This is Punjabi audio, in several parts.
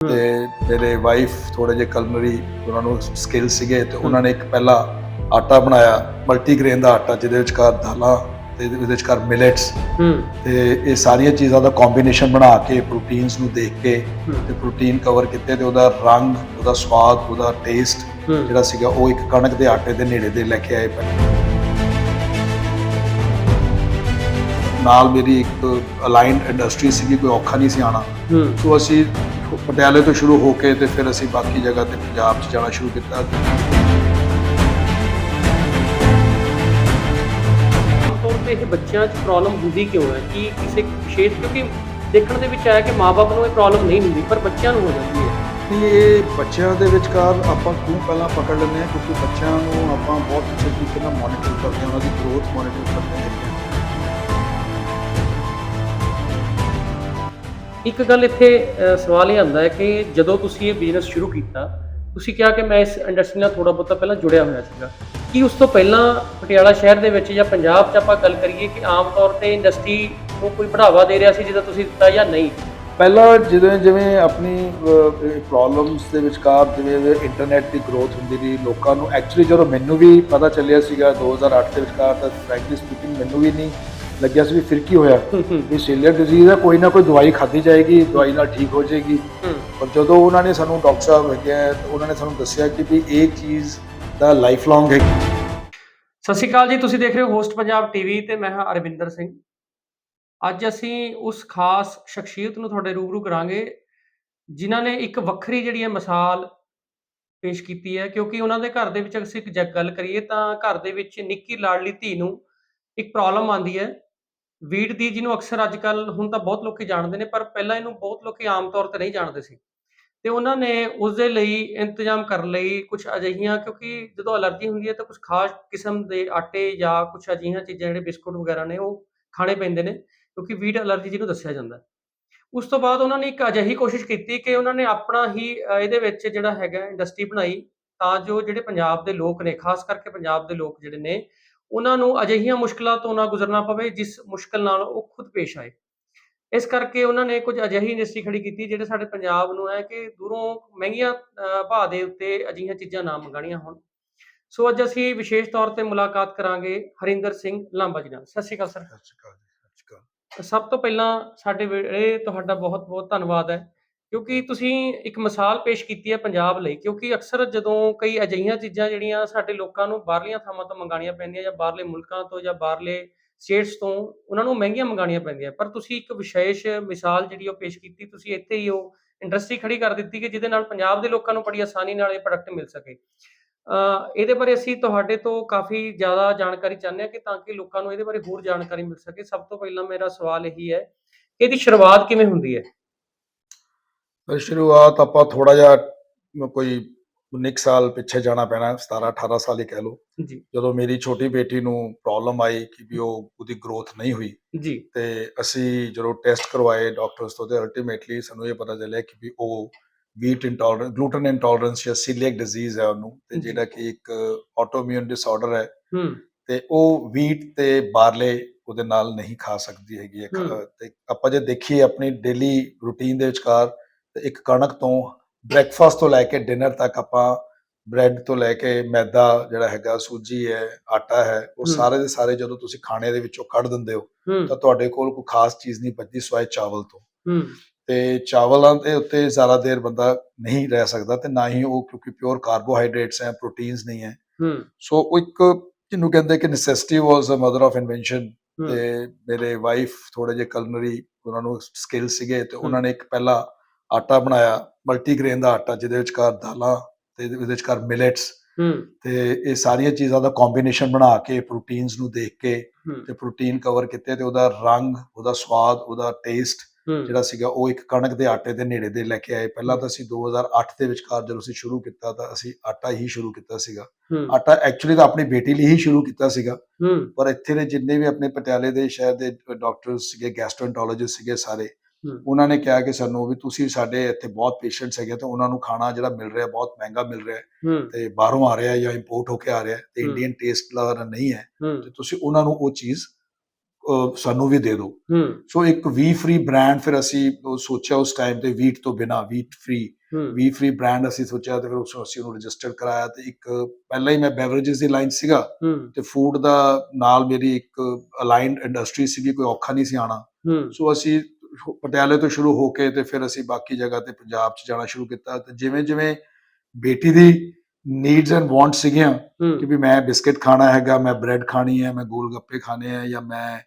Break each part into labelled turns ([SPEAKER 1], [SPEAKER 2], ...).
[SPEAKER 1] ਤੇ ਮੇਰੇ ਵਾਈਫ ਥੋੜੇ ਜਿਹੇ ਕਲਨਰੀ ਉਹਨਾਂ ਨੂੰ ਸਕਿੱਲ ਸੀਗੇ ਤੇ ਉਹਨਾਂ ਨੇ ਇੱਕ ਪਹਿਲਾ ਆਟਾ ਬਣਾਇਆ ਮਲਟੀਗ੍ਰੇਨ ਦਾ ਆਟਾ ਜਿਹਦੇ ਵਿੱਚ ਘਰ ਦਾਲਾਂ ਤੇ ਇਹਦੇ ਵਿੱਚ ਘਰ ਮਿਲਟਸ ਤੇ ਇਹ ਸਾਰੀਆਂ ਚੀਜ਼ਾਂ ਦਾ ਕੰਬੀਨੇਸ਼ਨ ਬਣਾ ਕੇ ਪ੍ਰੋਟੀਨਸ ਨੂੰ ਦੇਖ ਕੇ ਤੇ ਪ੍ਰੋਟੀਨ ਕਵਰ ਕੀਤੇ ਤੇ ਉਹਦਾ ਰੰਗ ਉਹਦਾ ਸਵਾਦ ਉਹਦਾ ਟੇਸਟ ਜਿਹੜਾ ਸੀਗਾ ਉਹ ਇੱਕ ਕਣਕ ਦੇ ਆਟੇ ਦੇ ਨੇੜੇ ਦੇ ਲੈ ਕੇ ਆਏ ਪਹਿਲਾਂ ਨਾਲ ਮੇਰੀ ਇੱਕ ਅਲਾਈਨਡ ਇੰਡਸਟਰੀ ਸੀਗੀ ਕੋਈ ਔਖਾ ਨਹੀਂ ਸੀ ਆਣਾ ਸੋ ਅਸੀਂ ਪਟਿਆਲੇ ਤੋਂ ਸ਼ੁਰੂ ਹੋ ਕੇ ਤੇ ਫਿਰ ਅਸੀਂ ਬਾਕੀ ਜਗ੍ਹਾ ਤੇ ਪੰਜਾਬ 'ਚ ਜਾਣਾ ਸ਼ੁਰੂ ਕੀਤਾ।
[SPEAKER 2] ਆਮ ਤੌਰ ਤੇ ਇਹ ਬੱਚਿਆਂ 'ਚ ਪ੍ਰੋਬਲਮ ਹੁੰਦੀ ਕਿਉਂ ਹੈ? ਕਿ ਕਿਸੇ ਵਿਸ਼ੇਸ਼ ਕਿਉਂਕਿ ਦੇਖਣ ਦੇ ਵਿੱਚ ਆਇਆ ਕਿ ਮਾਪੇ ਨੂੰ ਇਹ ਪ੍ਰੋਬਲਮ ਨਹੀਂ ਹੁੰਦੀ ਪਰ ਬੱਚਿਆਂ ਨੂੰ ਹੋ ਜਾਂਦੀ ਹੈ।
[SPEAKER 1] ਕਿ ਇਹ ਬੱਚਿਆਂ ਦੇ ਵਿਚਕਾਰ ਆਪਾਂ ਕਿਉਂ ਪਹਿਲਾਂ ਪਕੜ ਲੈਂਦੇ ਹਾਂ ਕਿਉਂਕਿ ਬੱਚਿਆਂ ਨੂੰ ਆਪਾਂ ਬਹੁਤ ਅੱਛੇ ਤਰੀਕੇ ਨਾਲ ਮੋਨੀਟਰ ਕਰਦੇ ਹਾਂ ਉਹਨਾਂ ਦੀ ਗਰੋਥ ਮੋਨੀਟਰ ਕਰਦੇ ਹਾਂ।
[SPEAKER 2] ਇੱਕ ਗੱਲ ਇੱਥੇ ਸਵਾਲ ਇਹ ਆਉਂਦਾ ਹੈ ਕਿ ਜਦੋਂ ਤੁਸੀਂ ਇਹ ਬਿਜ਼ਨਸ ਸ਼ੁਰੂ ਕੀਤਾ, ਤੁਸੀਂ ਕਿਹਾ ਕਿ ਮੈਂ ਇਸ ਇੰਡਸਟਰੀ ਨਾਲ ਥੋੜਾ ਬਹੁਤਾ ਪਹਿਲਾਂ ਜੁੜਿਆ ਹੋਇਆ ਸੀਗਾ। ਕੀ ਉਸ ਤੋਂ ਪਹਿਲਾਂ ਪਟਿਆਲਾ ਸ਼ਹਿਰ ਦੇ ਵਿੱਚ ਜਾਂ ਪੰਜਾਬ 'ਚ ਆਪਾਂ ਗੱਲ ਕਰੀਏ ਕਿ ਆਮ ਤੌਰ ਤੇ ਇੰਡਸਟਰੀ ਨੂੰ ਕੋਈ ਬੜਾਵਾ ਦੇ ਰਿਹਾ ਸੀ ਜਿੱਦਾਂ ਤੁਸੀਂ ਦਿੱਤਾ ਜਾਂ ਨਹੀਂ?
[SPEAKER 1] ਪਹਿਲਾਂ ਜਿਵੇਂ ਜਿਵੇਂ ਆਪਣੀ ਪ੍ਰੋਬਲਮਸ ਦੇ ਵਿਚਕਾਰ ਜਿਵੇਂ ਇੰਟਰਨੈਟ ਦੀ ਗਰੋਥ ਹੁੰਦੀ ਰਹੀ, ਲੋਕਾਂ ਨੂੰ ਐਕਚੁਅਲੀ ਜਦੋਂ ਮੈਨੂੰ ਵੀ ਪਤਾ ਚੱਲਿਆ ਸੀਗਾ 2008 ਦੇ ਵਿਚਕਾਰ ਤਾਂ ਫ੍ਰੈਂਕਲੀ ਸਪੀਕਿੰਗ ਮੈਨੂੰ ਵੀ ਨਹੀਂ। ਲੱਗਿਆ ਸੀ ਵੀ ਫਿਰ ਕੀ ਹੋਇਆ? ਇਹ ਸੀਲੀਅਕ ਡਿਜ਼ੀਜ਼ ਹੈ ਕੋਈ ਨਾ ਕੋਈ ਦਵਾਈ ਖਾਧੀ ਜਾਏਗੀ ਦਵਾਈ ਨਾਲ ਠੀਕ ਹੋ ਜਾਏਗੀ। ਪਰ ਜਦੋਂ ਉਹਨਾਂ ਨੇ ਸਾਨੂੰ ਡਾਕਟਰ ਸਾਹਿਬ ਹੈਗੇ ਆ, ਉਹਨਾਂ ਨੇ ਸਾਨੂੰ ਦੱਸਿਆ ਕਿ ਵੀ ਇਹ ਚੀਜ਼ ਦਾ ਲਾਈਫ ਲੌਂਗ ਹੈ।
[SPEAKER 2] ਸਤਿ ਸ਼੍ਰੀ ਅਕਾਲ ਜੀ ਤੁਸੀਂ ਦੇਖ ਰਹੇ ਹੋ ਹੋਸਟ ਪੰਜਾਬ ਟੀਵੀ ਤੇ ਮੈਂ ਹਾਂ ਅਰਵਿੰਦਰ ਸਿੰਘ। ਅੱਜ ਅਸੀਂ ਉਸ ਖਾਸ ਸ਼ਖਸੀਅਤ ਨੂੰ ਤੁਹਾਡੇ ਰੂਬਰੂ ਕਰਾਂਗੇ ਜਿਨ੍ਹਾਂ ਨੇ ਇੱਕ ਵੱਖਰੀ ਜਿਹੜੀ ਹੈ ਮਿਸਾਲ ਪੇਸ਼ ਕੀਤੀ ਹੈ ਕਿਉਂਕਿ ਉਹਨਾਂ ਦੇ ਘਰ ਦੇ ਵਿੱਚ ਅਸੀਂ ਇੱਕ ਗੱਲ ਕਰੀਏ ਤਾਂ ਘਰ ਦੇ ਵਿੱਚ ਨਿੱਕੀ ਲਾਡਲੀ ਧੀ ਨੂੰ ਇੱਕ ਪ੍ਰੋਬਲਮ ਆਉਂਦੀ ਹੈ। ਵੀਟ ਦੀ ਜਿਹਨੂੰ ਅਕਸਰ ਅੱਜ ਕੱਲ ਹੁਣ ਤਾਂ ਬਹੁਤ ਲੋਕੀ ਜਾਣਦੇ ਨੇ, ਪਰ ਪਹਿਲਾਂ ਇਹਨੂੰ ਬਹੁਤ ਲੋਕੀ ਆਮ ਤੌਰ ਤੇ ਨਹੀਂ ਜਾਣਦੇ ਸੀ। ਤੇ ਉਹਨਾਂ ਨੇ ਉਸ ਦੇ ਲਈ ਇੰਤਜ਼ਾਮ ਕਰਨ ਲਈ ਕੁਝ ਅਜਿਹੀਆਂ, ਕਿਉਂਕਿ ਜਦੋਂ ਅਲਰਜੀ ਹੁੰਦੀ ਹੈ ਤਾਂ ਕੁਝ ਖਾਸ ਕਿਸਮ ਦੇ ਆਟੇ ਜਾਂ ਕੁਝ ਅਜਿਹੀਆਂ ਚੀਜ਼ਾਂ ਜਿਹੜੇ ਬਿਸਕੁਟ ਵਗੈਰਾ ਨੇ, ਉਹ ਖਾਣੇ ਪੈਂਦੇ ਨੇ, ਕਿਉਂਕਿ ਵੀਟ ਅਲਰਜੀ ਜਿਹਨੂੰ ਦੱਸਿਆ ਜਾਂਦਾ ਉਸ ਤੋਂ ਬਾਅਦ ਉਹਨਾਂ ਨੇ ਇੱਕ ਅਜਿਹੀ ਕੋਸ਼ਿਸ਼ ਕੀਤੀ ਕਿ ਉਹਨਾਂ ਨੇ ਆਪਣਾ ਹੀ ਇਹਦੇ ਵਿੱਚ ਜਿਹੜਾ ਹੈਗਾ ਇੰਡਸਟਰੀ ਬਣਾਈ ਤਾਂ ਜੋ ਜਿਹੜੇ ਪੰਜਾਬ ਦੇ ਲੋਕ ਨੇ, ਖਾਸ ਕਰਕੇ ਪੰਜਾਬ ਦੇ ਲੋਕ ਜਿਹੜੇ ਨੇ ਉਹਨਾਂ ਨੂੰ ਅਜਿਹੀਆਂ ਮੁਸ਼ਕਲਾਂ ਤੋਂ ਨਾ ਗੁਜ਼ਰਨਾ ਪਵੇ ਜਿਸ ਮੁਸ਼ਕਲ ਨਾਲ ਉਹ ਖੁਦ ਪੇਸ਼ ਆਏ। ਇਸ ਕਰਕੇ ਉਹਨਾਂ ਨੇ ਕੁਝ ਅਜਿਹੀ ਇੰਡਸਟਰੀ ਖੜੀ ਕੀਤੀ ਜਿਹੜੇ ਸਾਡੇ ਪੰਜਾਬ ਨੂੰ ਹੈ ਕਿ ਦੂਰੋਂ ਮਹਿੰਗੀਆਂ ਭਾਅ ਦੇ ਉੱਤੇ ਅਜਿਹੀਆਂ ਚੀਜ਼ਾਂ ਨਾ ਮੰਗਾਣੀਆਂ ਹੋਣ। ਸੋ ਅੱਜ ਅਸੀਂ ਵਿਸ਼ੇਸ਼ ਤੌਰ ਤੇ ਮੁਲਾਕਾਤ ਕਰਾਂਗੇ ਹਰਿੰਦਰ ਸਿੰਘ ਲਾਂਬਾ ਜੀ ਨਾਲ। ਸਤਿ ਸ਼੍ਰੀ ਅਕਾਲ ਸਰ।
[SPEAKER 1] ਸਤਿ ਸ਼੍ਰੀ ਅਕਾਲ ਸਤਿ ਸ਼੍ਰੀ ਅਕਾਲ।
[SPEAKER 2] ਸਭ ਤੋਂ ਪਹਿਲਾਂ ਸਾਡੇ ਵੇਲੇ ਤੁਹਾਡਾ ਬਹੁਤ-ਬਹੁਤ ਧੰਨਵਾਦ ਹੈ। ਕਿਉਂਕਿ ਤੁਸੀਂ ਇੱਕ ਮਿਸਾਲ ਪੇਸ਼ ਕੀਤੀ ਹੈ ਪੰਜਾਬ ਲਈ, ਕਿਉਂਕਿ ਅਕਸਰ ਜਦੋਂ ਕਈ ਅਜਿਹੀਆਂ ਚੀਜ਼ਾਂ ਜਿਹੜੀਆਂ ਸਾਡੇ ਲੋਕਾਂ ਨੂੰ ਬਾਹਰਲੀਆਂ ਥਾਵਾਂ ਤੋਂ ਮੰਗਾਣੀਆਂ ਪੈਂਦੀਆਂ ਜਾਂ ਬਾਹਰਲੇ ਮੁਲਕਾਂ ਤੋਂ ਜਾਂ ਬਾਹਰਲੇ ਸਟੇਟਸ ਤੋਂ, ਉਹਨਾਂ ਨੂੰ ਮਹਿੰਗੀਆਂ ਮੰਗਾਣੀਆਂ ਪੈਂਦੀਆਂ। ਪਰ ਤੁਸੀਂ ਇੱਕ ਵਿਸ਼ੇਸ਼ ਮਿਸਾਲ ਜਿਹੜੀ ਉਹ ਪੇਸ਼ ਕੀਤੀ, ਤੁਸੀਂ ਇੱਥੇ ਹੀ ਉਹ ਇੰਡਸਟਰੀ ਖੜੀ ਕਰ ਦਿੱਤੀ ਕਿ ਜਿਹਦੇ ਨਾਲ ਪੰਜਾਬ ਦੇ ਲੋਕਾਂ ਨੂੰ ਬੜੀ ਆਸਾਨੀ ਨਾਲ ਇਹ ਪ੍ਰੋਡਕਟ ਮਿਲ ਸਕੇ। ਇਹਦੇ ਬਾਰੇ ਅਸੀਂ ਤੁਹਾਡੇ ਤੋਂ ਕਾਫੀ ਜ਼ਿਆਦਾ ਜਾਣਕਾਰੀ ਚਾਹੁੰਦੇ ਹਾਂ ਕਿ ਤਾਂ ਕਿ ਲੋਕਾਂ ਨੂੰ ਇਹਦੇ ਬਾਰੇ ਹੋਰ ਜਾਣਕਾਰੀ ਮਿਲ ਸਕੇ। ਸਭ ਤੋਂ ਪਹਿਲਾਂ ਮੇਰਾ ਸਵਾਲ ਇਹੀ ਹੈ ਕਿ ਇਹਦੀ ਸ਼ੁਰੂਆਤ ਕਿਵੇਂ ਹੁੰਦੀ ਹੈ?
[SPEAKER 1] ਸ਼ੁਰੂਆਤ ਆਪਾਂ ਥੋੜਾ ਜਿਹਾ ਕੋਈ 19 ਕੁ ਸਾਲ ਪਿੱਛੇ ਜਾਣਾ ਪੈਣਾ 17 18 ਸਾਲ ਹੀ ਕਹਿ ਲਓ
[SPEAKER 2] ਜੀ
[SPEAKER 1] ਜਦੋਂ ਮੇਰੀ ਛੋਟੀ ਬੇਟੀ ਨੂੰ ਪ੍ਰੋਬਲਮ ਆਈ ਕਿ ਵੀ ਉਹ ਉਹਦੀ ਗਰੋਥ ਨਹੀਂ ਹੋਈ
[SPEAKER 2] ਜੀ
[SPEAKER 1] ਤੇ ਅਸੀਂ ਜਦੋਂ ਟੈਸਟ ਕਰਵਾਏ ਡਾਕਟਰਸ ਤੋਂ ਤੇ ਅਲਟੀਮੇਟਲੀ ਸਾਨੂੰ ਇਹ ਪਤਾ ਚੱਲਿਆ ਕਿ ਵੀ ਉਹ ਵੀਟ ਇੰਟੋਲਰੈਂਸ ਗਲੂਟਨ ਇੰਟੋਲਰੈਂਸ ਜਾਂ ਸੀਲੀਅਕ ਡਿਜ਼ੀਜ਼ ਹੈ ਉਹਨੂੰ ਤੇ। ਜਿਹੜਾ ਕਿ ਇੱਕ ਆਟੋਇਮਿਊਨ ਡਿਸਆਰਡਰ ਹੈ ਤੇ ਉਹ ਵੀਟ ਤੇ ਬਾਰਲੇ ਉਹਦੇ ਨਾਲ ਨਹੀਂ ਖਾ ਸਕਦੀ ਹੈਗੀ। ਤੇ ਆਪਾਂ ਜੇ ਦੇਖੀਏ ਆਪਣੀ ਡੇਲੀ ਰੂਟੀਨ ਦੇ ਵਿਚਕਾਰ ਤੇ ਇੱਕ ਕਣਕ ਤੋਂ ਬ੍ਰੈਕਫਾਸਟ ਤੋਂ ਲੈ ਕੇ ਡਿਨਰ ਤੱਕ ਆਪਾਂ ਬ੍ਰੈਡ ਤੋਂ ਲੈ ਕੇ ਮੈਦਾ ਜਿਹੜਾ ਹੈਗਾ ਸੂਜੀ ਹੈ ਆਟਾ ਹੈ ਉਹ। ਸਾਰੇ ਦੇ ਸਾਰੇ ਜਦੋਂ ਤੁਸੀਂ ਖਾਣੇ ਦੇ ਵਿੱਚੋਂ ਕੱਢ ਦਿੰਦੇ ਹੋ
[SPEAKER 2] ਹੂੰ।
[SPEAKER 1] ਤਾਂ ਤੁਹਾਡੇ ਕੋਲ ਕੋਈ ਖਾਸ ਚੀਜ਼ ਨਹੀਂ ਬਚਦੀ ਸਿਵਾਏ ਚਾਵਲ ਤੋਂ।
[SPEAKER 2] ਹੂੰ।
[SPEAKER 1] ਤੇ ਚਾਵਲਾਂ ਦੇ ਉੱਤੇ ਜ਼ਿਆਦਾ ਦੇਰ ਬੰਦਾ ਨਹੀਂ ਰਹਿ ਸਕਦਾ ਤੇ ਨਾ ਹੀ ਉਹ ਕਿਉਂਕਿ ਪਿਓਰ ਕਾਰਬੋਹਾਈਡਰੇਟਸ ਹੈ ਪ੍ਰੋਟੀਨਸ ਨਹੀਂ ਹੈ।
[SPEAKER 2] ਹੂੰ।
[SPEAKER 1] ਸੋ ਉਹ ਇੱਕ ਜਿਹਨੂੰ ਕਹਿੰਦੇ ਕਿ necessity was a mother of invention
[SPEAKER 2] ਹੂੰ।
[SPEAKER 1] ਤੇ ਮੇਰੇ ਵਾਈਫ ਥੋੜੇ ਜਿਹੇ ਕਲਨਰੀ ਉਹਨਾਂ ਨੂੰ ਸਕਿੱਲ ਸੀਗੇ ਤੇ ਉਹਨਾਂ ਨੇ ਇੱਕ ਪਹਿਲਾ ਆਟਾ ਬਣਾਇਆ ਮਲਟੀਗ੍ਰੇਨ ਦਾ ਆਟਾ ਜਿਹਦੇ ਵਿੱਚ ਘਰ ਦਾਲਾਂ ਤੇ ਇਹਦੇ ਵਿੱਚ ਘਰ ਮਿਲਟਸ ਤੇ ਇਹ ਸਾਰੀਆਂ ਚੀਜ਼ਾਂ ਦਾ ਕੰਬੀਨੇਸ਼ਨ ਬਣਾ ਕੇ ਪ੍ਰੋਟੀਨਸ ਨੂੰ ਦੇਖ ਕੇ ਤੇ ਪ੍ਰੋਟੀਨ ਕਵਰ ਕੀਤੇ ਤੇ ਉਹਦਾ ਰੰਗ ਉਹਦਾ ਸਵਾਦ ਉਹਦਾ ਟੇਸਟ ਜਿਹੜਾ ਸੀਗਾ ਉਹ ਇੱਕ ਕਣਕ ਦੇ ਆਟੇ ਦੇ ਨੇੜੇ ਦੇ ਲੈ ਕੇ ਆਏ। ਪਹਿਲਾਂ ਤਾਂ ਅਸੀਂ 2008 ਦੇ ਵਿਚਕਾਰ ਜਦੋਂ ਅਸੀਂ ਸ਼ੁਰੂ ਕੀਤਾ ਤਾਂ ਅਸੀਂ ਆਟਾ ਹੀ ਸ਼ੁਰੂ ਕੀਤਾ ਸੀਗਾ। ਆਟਾ ਐਕਚੁਅਲੀ ਤਾਂ ਆਪਣੀ ਬੇਟੀ ਲਈ ਹੀ ਸ਼ੁਰੂ ਕੀਤਾ ਸੀਗਾ। ਪਰ ਇੱਥੇ ਦੇ ਜਿੰਨੇ ਵੀ ਆਪਣੇ ਪਟਿਆਲੇ ਦੇ ਸ਼ਹਿਰ ਦੇ ਡਾਕਟਰਸ ਸੀਗੇ ਗੈਸਟ੍ਰੋਐਂਟਰੋਲੋਜਿਸਟ ਸੀਗੇ ਸਾਰੇ। ਉਹਨਾਂ ਨੇ ਕਿਹਾ ਕਿ ਸਾਨੂੰ ਵੀ ਤੁਸੀਂ ਸਾਡੇ ਇੱਥੇ ਬਹੁਤ ਪੇਸ਼ੈਂਟਸ ਹੈਗੇ ਤੇ ਉਹਨਾਂ ਨੂੰ ਖਾਣਾ ਜਿਹੜਾ ਮਿਲ ਰਿਹਾ ਬਹੁਤ ਮਹਿੰਗਾ ਮਿਲ ਰਿਹਾ ਤੇ ਬਾਹਰੋਂ ਆ ਰਿਹਾ ਜਾਂ ਇੰਪੋਰਟ ਹੋ ਕੇ ਆ ਰਿਹਾ ਤੇ। ਇੰਡੀਅਨ ਟੇਸਟ ਦਾ ਨਹੀਂ ਹੈ ਤੇ ਤੁਸੀਂ ਉਹਨਾਂ ਨੂੰ ਉਹ ਚੀਜ਼ ਸਾਨੂੰ ਵੀ ਦੇ ਦਿਓ। ਸੋ ਇੱਕ ਵੀ ਫ੍ਰੀ ਬ੍ਰਾਂਡ ਫਿਰ ਅਸੀਂ ਸੋਚਿਆ ਉਸ ਟਾਈਮ ਤੇ ਵੀਟ ਤੋਂ ਬਿਨਾ ਵੀਟ ਫ੍ਰੀ ਵੀ ਫ੍ਰੀ ਬ੍ਰਾਂਡ ਅਸੀਂ ਸੋਚਿਆ ਤੇ ਫਿਰ ਉਸ ਨੂੰ ਅਸੀਂ ਉਹਨੂੰ ਰਜਿਸਟਰ ਕਰਾਇਆ ਤੇ ਇੱਕ ਪਹਿਲਾਂ ਹੀ ਮੈਂ ਬੈਵਰੇजेस ਦੀ ਲਾਈਨ ਸੀਗਾ ਤੇ ਫੂਡ ਦਾ ਨਾਲ ਮੇਰੀ ਇੱਕ ਅਲਾਈਨਡ ਇੰਡਸਟਰੀ ਸੀਗੀ ਕੋਈ ਔਖਾ ਨਹੀਂ ਸੀ ਆਣਾ ਸੋ ਅਸੀਂ ਪਟਿਆਲੇ ਤੋਂ ਸ਼ੁਰੂ ਹੋ ਕੇ ਤੇ ਫਿਰ ਅਸੀਂ ਬਾਕੀ ਜਗ੍ਹਾ ਤੇ ਪੰਜਾਬ 'ਚ ਜਾਣਾ ਸ਼ੁਰੂ ਕੀਤਾ। ਤੇ ਜਿਵੇਂ ਜਿਵੇਂ ਬੇਟੀ ਦੀ ਨੀਡਸ ਐਂਡ ਵਾਂਟਸ ਸੀਗੀਆਂ ਕਿ ਵੀ ਮੈਂ ਬਿਸਕਟ ਖਾਣਾ ਹੈਗਾ ਮੈਂ ਬ੍ਰੈਡ ਖਾਣੀ ਹੈ ਮੈਂ ਗੋਲ ਗੱਪੇ ਖਾਣੇ ਆ ਜਾਂ ਮੈਂ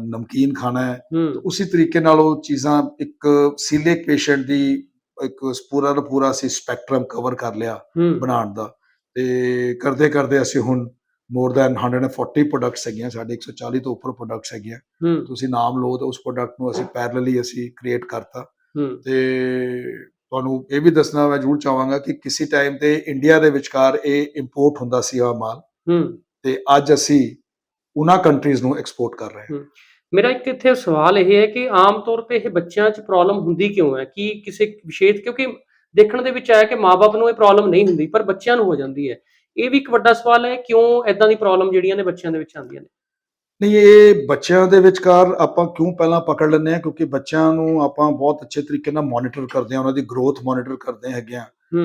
[SPEAKER 1] ਨਮਕੀਨ ਖਾਣਾ ਹੈ। ਉਸੇ ਤਰੀਕੇ ਨਾਲ ਉਹ ਚੀਜ਼ਾਂ ਇੱਕ ਸੀਲੀਕ ਪੇਸ਼ੈਂਟ ਦੀ ਇੱਕ ਪੂਰਾ ਦਾ ਪੂਰਾ ਅਸੀਂ ਸਪੈਕਟਰਮ ਕਵਰ ਕਰ ਲਿਆ ਬਣਾਉਣ ਦਾ। ਤੇ ਕਰਦੇ ਕਰਦੇ ਅਸੀਂ ਹੁਣ ਮੋਰ ਦੈਨ 140 ਪ੍ਰੋਡਕਟਸ ਹੈਗੀਆਂ ਸਾਡੇ 140 ਤੋਂ ਉੱਪਰ ਪ੍ਰੋਡਕਟਸ ਹੈਗੀਆਂ। ਤੁਸੀਂ ਨਾਮ ਲਓ ਤਾਂ ਉਸ ਪ੍ਰੋਡਕਟ ਨੂੰ ਅਸੀਂ ਪੈਰਲਲੀ ਅਸੀਂ ਕ੍ਰੀਏਟ ਕਰਤਾ। ਤੇ ਤੁਹਾਨੂੰ ਇਹ ਵੀ ਦੱਸਣਾ ਮੈਂ ਜ਼ਰੂਰ ਚਾਹਾਂਗਾ ਕਿ ਕਿਸੇ ਟਾਈਮ ਤੇ ਇੰਡੀਆ ਦੇ ਵਿਚਕਾਰ ਇਹ ਇੰਪੋਰਟ ਹੁੰਦਾ ਸੀ ਆ ਮਾਲ ਤੇ ਅੱਜ ਅਸੀਂ ਉਹਨਾਂ ਕੰਟਰੀਜ਼ ਨੂੰ ਐਕਸਪੋਰਟ ਕਰ ਰਹੇ ਹਾਂ।
[SPEAKER 2] ਮੇਰਾ ਇੱਕ ਇੱਥੇ ਸਵਾਲ ਇਹ ਹੈ ਕਿ ਆਮ ਤੌਰ ਤੇ ਇਹ ਬੱਚਿਆਂ 'ਚ ਪ੍ਰੋਬਲਮ ਹੁੰਦੀ ਕਿਉਂ ਹੈ? ਕਿ ਕਿਸੇ ਵਿਸ਼ੇਸ਼ ਕਿਉਂਕਿ ਦੇਖਣ ਦੇ ਵਿੱਚ ਆਇਆ ਕਿ ਮਾਪੇ ਨੂੰ ਇਹ ਪ੍ਰੋਬਲਮ ਨਹੀਂ ਹੁੰਦੀ ਪਰ ਬੱਚਿਆਂ ਨੂੰ ਹੋ ਜਾਂਦੀ ਹੈ। ਇਹ ਵੀ ਇੱਕ ਵੱਡਾ ਸਵਾਲ ਹੈ ਕਿਉਂ ਐਦਾਂ ਦੀ ਪ੍ਰੋਬਲਮ ਜਿਹੜੀਆਂ ਨੇ ਬੱਚਿਆਂ ਦੇ ਵਿੱਚ ਆਉਂਦੀਆਂ ਨੇ?
[SPEAKER 1] ਨਹੀਂ ਇਹ ਬੱਚਿਆਂ ਦੇ ਵਿਚਕਾਰ ਆਪਾਂ ਕਿਉਂ ਪਹਿਲਾਂ ਪਕੜ ਲੈਂਦੇ ਹਾਂ? ਕਿਉਂਕਿ ਬੱਚਿਆਂ ਨੂੰ ਆਪਾਂ ਬਹੁਤ ਅੱਛੇ ਤਰੀਕੇ ਨਾਲ ਮੋਨੀਟਰ ਕਰਦੇ ਹਾਂ ਉਹਨਾਂ ਦੀ ਗਰੋਥ ਮੋਨੀਟਰ ਕਰਦੇ ਹੈਗੇ ਆ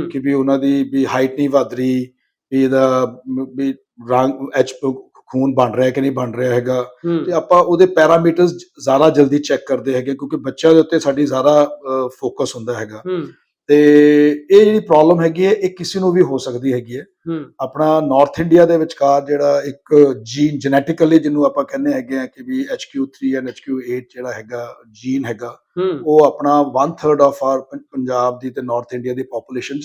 [SPEAKER 1] ਕਿ ਵੀ ਉਹਨਾਂ ਦੀ ਵੀ ਹਾਈਟ ਨਹੀਂ ਵਧ ਰਹੀ ਵੀ ਇਹਦਾ ਵੀ ਰੰਗ ਐਚ ਖੂਨ ਬਣ ਰਿਹਾ ਕਿ ਨਹੀਂ ਬਣ ਰਿਹਾ ਹੈਗਾ। ਤੇ ਆਪਾਂ ਉਹਦੇ ਪੈਰਾਮੀਟਰਸ ਜ਼ਿਆਦਾ ਜਲਦੀ ਚੈੱਕ ਕਰਦੇ ਹੈਗੇ ਕਿਉਂਕਿ ਬੱਚਿਆਂ ਦੇ ਉੱਤੇ ਸਾਡੀ ਜ਼ਿਆਦਾ ਫੋਕਸ ਹੁੰਦਾ ਹੈਗਾ। ਤੇ ਇਹ ਜਿਹੜੀ ਪ੍ਰੋਬਲਮ ਹੈਗੀ ਹੈ ਇਹ ਕਿਸੇ ਨੂੰ ਵੀ ਹੋ ਸਕਦੀ ਹੈਗੀ ਹੈ।
[SPEAKER 2] ਹੂੰ।
[SPEAKER 1] ਆਪਣਾ ਨਾਰਥ ਇੰਡੀਆ ਦੇ ਵਿਚਕਾਰ ਜਿਹੜਾ ਇੱਕ ਜੀਨ ਜੈਨੇਟਿਕਲੀ ਜਿਹਨੂੰ ਆਪਾਂ ਕਹਿੰਦੇ ਹੈਗੇ ਆ ਕਿ ਵੀ HQ3 ਐਂਡ HQ8 ਜਿਹੜਾ ਹੈਗਾ ਜੀਨ ਹੈਗਾ
[SPEAKER 2] ਹੂੰ।
[SPEAKER 1] ਉਹ ਆਪਣਾ 1/3 ਆਫ ਆਰ ਪੰਜਾਬ ਦੀ ਤੇ ਨਾਰਥ ਇੰਡੀਆ ਦੀ ਪੋਪੂਲੇਸ਼ਨ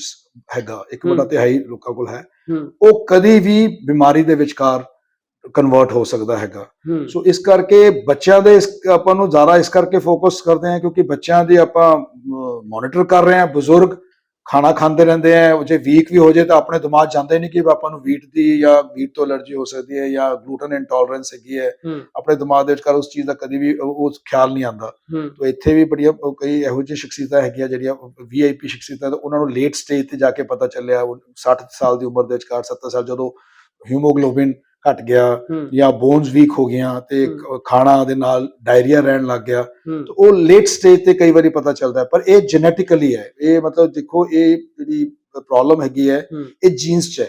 [SPEAKER 1] ਹੈਗਾ। ਇੱਕ ਵੱਡਾ
[SPEAKER 2] ਹਮ।
[SPEAKER 1] ਤਿਹਾਈ ਲੋਕਾਂ ਕੋਲ ਹੈ।
[SPEAKER 2] ਹੂੰ।
[SPEAKER 1] ਉਹ ਕਦੀ ਵੀ ਬਿਮਾਰੀ ਦੇ ਵਿਚਕਾਰ ਕਨਵਰਟ ਹੋ ਸਕਦਾ ਹੈਗਾ। ਸੋ ਇਸ ਕਰਕੇ ਬੱਚਿਆਂ ਦੇ ਆਪਾਂ ਨੂੰ ਜ਼ਿਆਦਾ ਇਸ ਕਰਕੇ ਫੋਕਸ ਕਰਦੇ ਹਾਂ ਕਿਉਂਕਿ ਬੱਚਿਆਂ ਦੀ ਆਪਾਂ ਮੋਨੀਟਰ ਕਰ ਰਹੇ ਹਾਂ ਬਜ਼ੁਰਗ ਖਾਣਾ ਖਾਂਦੇ ਰਹਿੰਦੇ ਆ ਜੇ ਵੀਕ ਵੀ ਹੋ ਜਾਏ ਤਾਂ ਆਪਣੇ ਦਿਮਾਗ ਜਾਂਦੇ ਨਹੀਂ ਕਿ ਆਪਾਂ ਨੂੰ ਵੀਟ ਦੀ ਜਾਂ ਵੀਟ ਤੋਂ ਅਲਰਜੀ ਹੋ ਸਕਦੀ ਹੈ ਜਾਂ ਗਲੂਟਨ ਇੰਟੋਲਰੈਂਸ ਹੈਗੀ ਹੈ। ਆਪਣੇ ਦਿਮਾਗ ਦੇ ਵਿਚਕਾਰ ਉਸ ਚੀਜ਼ ਦਾ ਕਦੀ ਵੀ ਉਹ ਖਿਆਲ ਨਹੀਂ ਆਉਂਦਾ।
[SPEAKER 2] ਹੂੰ।
[SPEAKER 1] ਤੋ ਇੱਥੇ ਵੀ ਬੜੀਆਂ ਕਈ ਇਹੋ ਜਿਹੀ ਸ਼ਖਸੀਅਤਾਂ ਹੈਗੀਆਂ ਜਿਹੜੀਆਂ ਵੀਆਈਪੀ ਸ਼ਖਸੀਅਤਾਂ ਤੇ ਉਹਨਾਂ ਨੂੰ ਲੇਟ ਸਟੇਜ ਤੇ ਜਾ ਕੇ ਪਤਾ ਚੱਲਿਆ ਉਹ 60 ਸਾਲ ਦੀ ਉਮਰ ਦੇ ਵਿਚਕਾਰ 70 ਸਾਲ ਜਦੋਂ ਹੀਮੋਗਲੋਬਿਨ ਘਟ ਗਿਆ ਜਾਂ ਬੋਨਸ ਵੀਕ ਹੋ ਗਈਆਂ ਤੇ ਖਾਣਾ ਦੇ ਨਾਲ ਡਾਇਰੀਆ ਰਹਿਣ ਲੱਗ ਗਿਆ। ਤਾਂ ਉਹ ਲੇਟ ਸਟੇਜ ਤੇ ਕਈ ਵਾਰੀ ਪਤਾ ਚੱਲਦਾ ਪਰ ਇਹ ਜੈਨੇਟਿਕਲੀ ਹੈ। ਇਹ ਮਤਲਬ ਦੇਖੋ ਇਹ ਜਿਹੜੀ ਪ੍ਰੋਬਲਮ ਹੈਗੀ ਹੈ ਇਹ ਜੀਨਸ 'ਚ ਹੈ।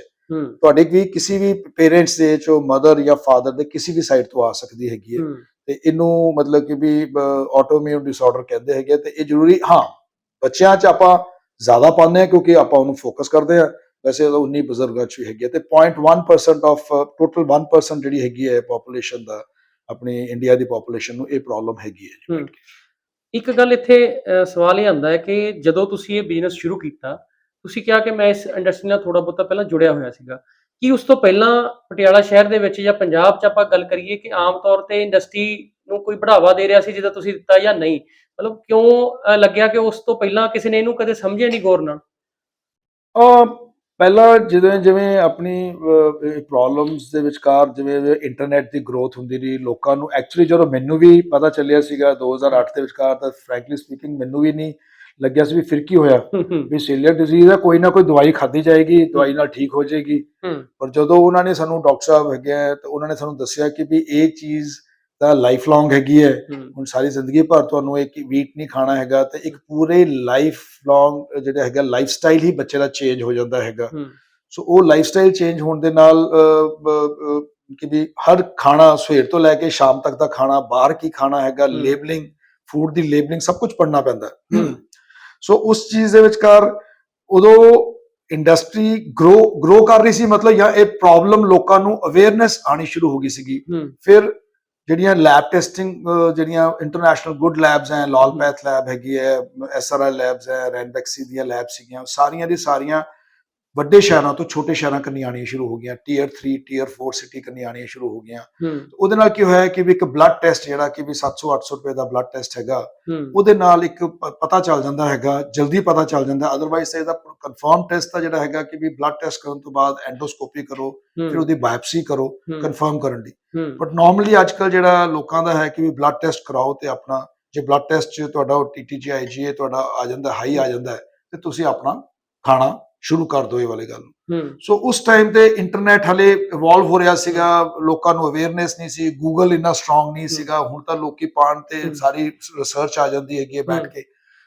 [SPEAKER 1] ਤੁਹਾਡੇ ਵੀ ਕਿਸੇ ਵੀ ਪੇਰੈਂਟਸ ਦੇ ਚੋਂ ਮਦਰ ਜਾਂ ਫਾਦਰ ਦੇ ਕਿਸੇ ਵੀ ਸਾਈਡ ਤੋਂ ਆ ਸਕਦੀ ਹੈਗੀ ਹੈ। ਤੇ ਇਹਨੂੰ ਮਤਲਬ ਕਿ ਵੀ ਆਟੋਇਮਿਊਨ ਡਿਸਆਰਡਰ ਕਹਿੰਦੇ ਹੈਗੇ ਆ ਤੇ ਇਹ ਜ਼ਰੂਰੀ ਹਾਂ ਬੱਚਿਆਂ 'ਚ ਆਪਾਂ ਜ਼ਿਆਦਾ ਪਾਉਂਦੇ ਹਾਂ ਕਿਉਂਕਿ ਆਪਾਂ ਉਹਨੂੰ ਫੋਕਸ ਕਰਦੇ ਹਾਂ। ਵੈਸੇ ਤਾਂ 19 ਬਜ਼ੁਰਗਾਂ 'ਚ ਹੈਗੀ ਹੈ ਤੇ 0.1% ਆਫ ਟੋਟਲ 1% ਜਿਹੜੀ ਹੈਗੀ ਹੈ ਪੋਪੂਲੇਸ਼ਨ ਦਾ ਆਪਣੀ ਇੰਡੀਆ ਦੀ ਪੋਪੂਲੇਸ਼ਨ ਨੂੰ ਇਹ ਪ੍ਰੋਬਲਮ ਹੈਗੀ ਹੈ
[SPEAKER 2] ਇੱਕ ਗੱਲ ਇੱਥੇ ਸਵਾਲ ਇਹ ਆਉਂਦਾ ਹੈ ਕਿ ਜਦੋਂ ਤੁਸੀਂ ਇਹ ਬਿਜ਼ਨਸ ਸ਼ੁਰੂ ਕੀਤਾ ਤੁਸੀਂ ਕਿਹਾ ਕਿ ਮੈਂ ਇਸ ਇੰਡਸਟਰੀ ਨਾਲ ਥੋੜਾ ਬਹੁਤਾ ਪਹਿਲਾਂ ਜੁੜਿਆ ਹੋਇਆ ਸੀਗਾ ਕੀ ਉਸ ਤੋਂ ਪਹਿਲਾਂ ਪਟਿਆਲਾ ਸ਼ਹਿਰ ਦੇ ਵਿੱਚ ਜਾਂ ਪੰਜਾਬ 'ਚ ਆਪਾਂ ਗੱਲ ਕਰੀਏ ਕਿ ਆਮ ਤੌਰ ਤੇ ਇੰਡਸਟਰੀ ਨੂੰ ਕੋਈ ਬੜਾਵਾ ਦੇ ਰਿਹਾ ਸੀ ਜਿਹਦਾ ਤੁਸੀਂ ਦਿੱਤਾ ਜਾਂ ਨਹੀਂ? ਮਤਲਬ ਕਿਉਂ ਲੱਗਿਆ ਕਿ ਉਸ ਤੋਂ ਪਹਿਲਾਂ ਕਿਸੇ ਨੇ ਇਹਨੂੰ ਕਦੇ ਸਮਝਿਆ ਨਹੀਂ ਗੌਰ ਨਾਲ?
[SPEAKER 1] ਪਹਿਲਾਂ ਜਿਵੇਂ ਜਿਵੇਂ ਆਪਣੀ ਪ੍ਰੋਬਲਮਸ ਦੇ ਵਿਚਕਾਰ ਜਿਵੇਂ ਇੰਟਰਨੈਟ ਦੀ ਗਰੋਥ ਹੁੰਦੀ ਰਹੀ ਲੋਕਾਂ ਨੂੰ ਐਕਚੁਅਲੀ ਜਦੋਂ ਮੈਨੂੰ ਵੀ ਪਤਾ ਚੱਲਿਆ ਸੀਗਾ 2008 ਦੇ ਵਿਚਕਾਰ ਤਾਂ ਫ੍ਰੈਂਕਲੀ ਸਪੀਕਿੰਗ ਮੈਨੂੰ ਵੀ ਨਹੀਂ ਲੱਗਿਆ ਸੀ ਵੀ ਫਿਰ ਕੀ ਹੋਇਆ। ਵੀ ਸੀਲੀਅਰ ਡਿਜ਼ੀਜ਼ ਹੈ ਕੋਈ ਨਾ ਕੋਈ ਦਵਾਈ ਖਾਦੀ ਜਾਏਗੀ ਦਵਾਈ ਨਾਲ ਠੀਕ ਹੋ ਜਾਏਗੀ। ਪਰ ਜਦੋਂ ਉਹਨਾਂ ਨੇ ਸਾਨੂੰ ਡਾਕਟਰ ਸਾਹਿਬ ਹੈਗੇ ਤਾਂ ਉਹਨਾਂ ਨੇ ਸਾਨੂੰ ਦੱਸਿਆ ਕਿ ਵੀ ਇਹ ਚੀਜ਼ ਤਾਂ ਲਾਈਫ ਲੌਂਗ ਹੈਗੀ ਹੈ। ਹੁਣ ਸਾਰੀ ਜ਼ਿੰਦਗੀ ਭਰ ਤੁਹਾਨੂੰ ਇੱਕ ਵੀਟ ਨਹੀਂ ਖਾਣਾ ਹੈਗਾ ਤੇ ਇੱਕ ਪੂਰੇ ਲਾਈਫ ਲੌਂਗ ਜਿਹੜਾ ਹੈਗਾ ਲਾਈਫ ਸਟਾਈਲ ਹੀ ਬੱਚੇ ਦਾ ਚੇਂਜ ਹੋ ਜਾਂਦਾ ਹੈਗਾ। ਸੋ ਉਹ ਲਾਈਫ ਸਟਾਈਲ ਚੇਂਜ ਹੋਣ ਦੇ ਨਾਲ ਕਿ ਵੀ ਹਰ ਖਾਣਾ ਸਵੇਰ ਤੋਂ ਲੈ ਕੇ ਸ਼ਾਮ ਤੱਕ ਦਾ ਖਾਣਾ ਬਾਹਰ ਕੀ ਖਾਣਾ ਹੈਗਾ। ਲੇਬਲਿੰਗ ਫੂਡ ਦੀ ਲੇਬਲਿੰਗ ਸਭ ਕੁਝ ਪੜਨਾ ਪੈਂਦਾ। ਸੋ ਉਸ ਚੀਜ਼ ਦੇ ਵਿਚਕਾਰ ਉਦੋਂ ਇੰਡਸਟਰੀ ਗਰੋ ਗਰੋ ਕਰ ਰਹੀ ਸੀ ਮਤਲਬ ਜਾਂ ਇਹ ਪ੍ਰੋਬਲਮ ਲੋਕਾਂ ਨੂੰ ਅਵੇਅਰਨੈਸ ਆਣੀ ਸ਼ੁਰੂ ਹੋ ਗਈ ਸੀਗੀ। ਫਿਰ ਜਿਹੜੀਆਂ ਲੈਬ ਟੈਸਟਿੰਗ ਜਿਹੜੀਆਂ ਇੰਟਰਨੈਸ਼ਨਲ ਗੁੱਡ ਲੈਬਸ ਹੈ ਲਾਲਪੈਥ ਲੈਬ ਹੈਗੀ ਹੈ ਐਸਆਰਐਲ ਲੈਬਸ ਹੈ ਰੈਨਬੈਕਸੀ ਦੀਆਂ ਲੈਬਸ ਸੀਗੀਆਂ, ਸਾਰੀਆਂ ਦੀ ਸਾਰੀਆਂ ਵੱਡੇ ਸ਼ਹਿਰਾਂ ਤੋਂ ਛੋਟੇ ਸ਼ਹਿਰਾਂ ਕੰਨੀ ਆਉਣੀਆਂ ਸ਼ੁਰੂ ਹੋ ਗਈਆਂ ਟੀਅਰ 3 ਟੀਅਰ 4 ਸਿਟੀ ਕੰਨੀ ਆਉਣੀਆਂ ਸ਼ੁਰੂ ਹੋ ਗਈਆਂ। ਉਹਦੇ ਨਾਲ ਕੀ ਹੋਇਆ ਕਿ ਵੀ ਇੱਕ ਬਲੱਡ ਟੈਸਟ ਜਿਹੜਾ ਕਿ ਵੀ 700 800 ਰੁਪਏ ਦਾ ਬਲੱਡ ਟੈਸਟ ਹੈਗਾ ਉਹਦੇ ਨਾਲ ਇੱਕ ਪਤਾ ਚੱਲ ਜਾਂਦਾ ਹੈਗਾ ਜਲਦੀ ਪਤਾ ਚੱਲ ਜਾਂਦਾ ਅਦਰਵਾਈਜ਼ ਇਹਦਾ ਕਨਫਰਮ ਟੈਸਟ ਤਾਂ ਜਿਹੜਾ ਹੈਗਾ ਕਿ ਵੀ ਬਲੱਡ ਟੈਸਟ ਕਰਨ ਤੋਂ ਬਾਅਦ ਐਂਡੋਸਕੋਪੀ ਕਰੋ ਫਿਰ ਉਹਦੀ ਬਾਇਪਸੀ ਕਰੋ ਕਨਫਰਮ ਕਰਨ ਦੀ। ਬਟ ਨਾਰਮਲੀ ਅੱਜਕੱਲ ਜਿਹੜਾ ਲੋਕਾਂ ਦਾ ਹੈ ਕਿ ਵੀ ਬਲੱਡ ਟੈਸਟ ਕਰਾਓ ਤੇ ਆਪਣਾ ਜੇ ਬਲੱਡ ਟੈਸਟ 'ਚ ਤੁਹਾਡਾ ਟੀਟੀਜੀ ਆਈਜੀਏ ਤੁਹਾਡਾ ਆ ਜਾਂਦਾ ਹਾਈ ਆ ਜਾਂਦਾ ਤੇ ਤੁਸੀਂ ਆਪਣਾ ਖਾਣਾ ਸ਼ੁਰੂ ਕਰ ਦਿਓ ਇਹ ਵਾਲੀ ਗੱਲ ਸੋ ਉਸ ਟਾਈਮ ਤੇ ਇੰਟਰਨੈਟ ਹਲੇ ਇਵੋਲਵ ਹੋ ਰਿਹਾ ਸੀਗਾ ਲੋਕਾਂ ਨੂੰ ਅਵੇਅਰਨੈਸ ਨਹੀਂ ਸੀ ਗੂਗਲ ਇੰਨਾ ਸਟਰੋਂਗ ਨਹੀਂ ਸੀਗਾ ਹੁਣ ਤਾਂ ਲੋਕੀ ਪਾਣ ਤੇ। ਸਾਰੀ ਰਿਸਰਚ ਆ ਜਾਂਦੀ ਹੈਗੀ ਬੈਠ। ਕੇ।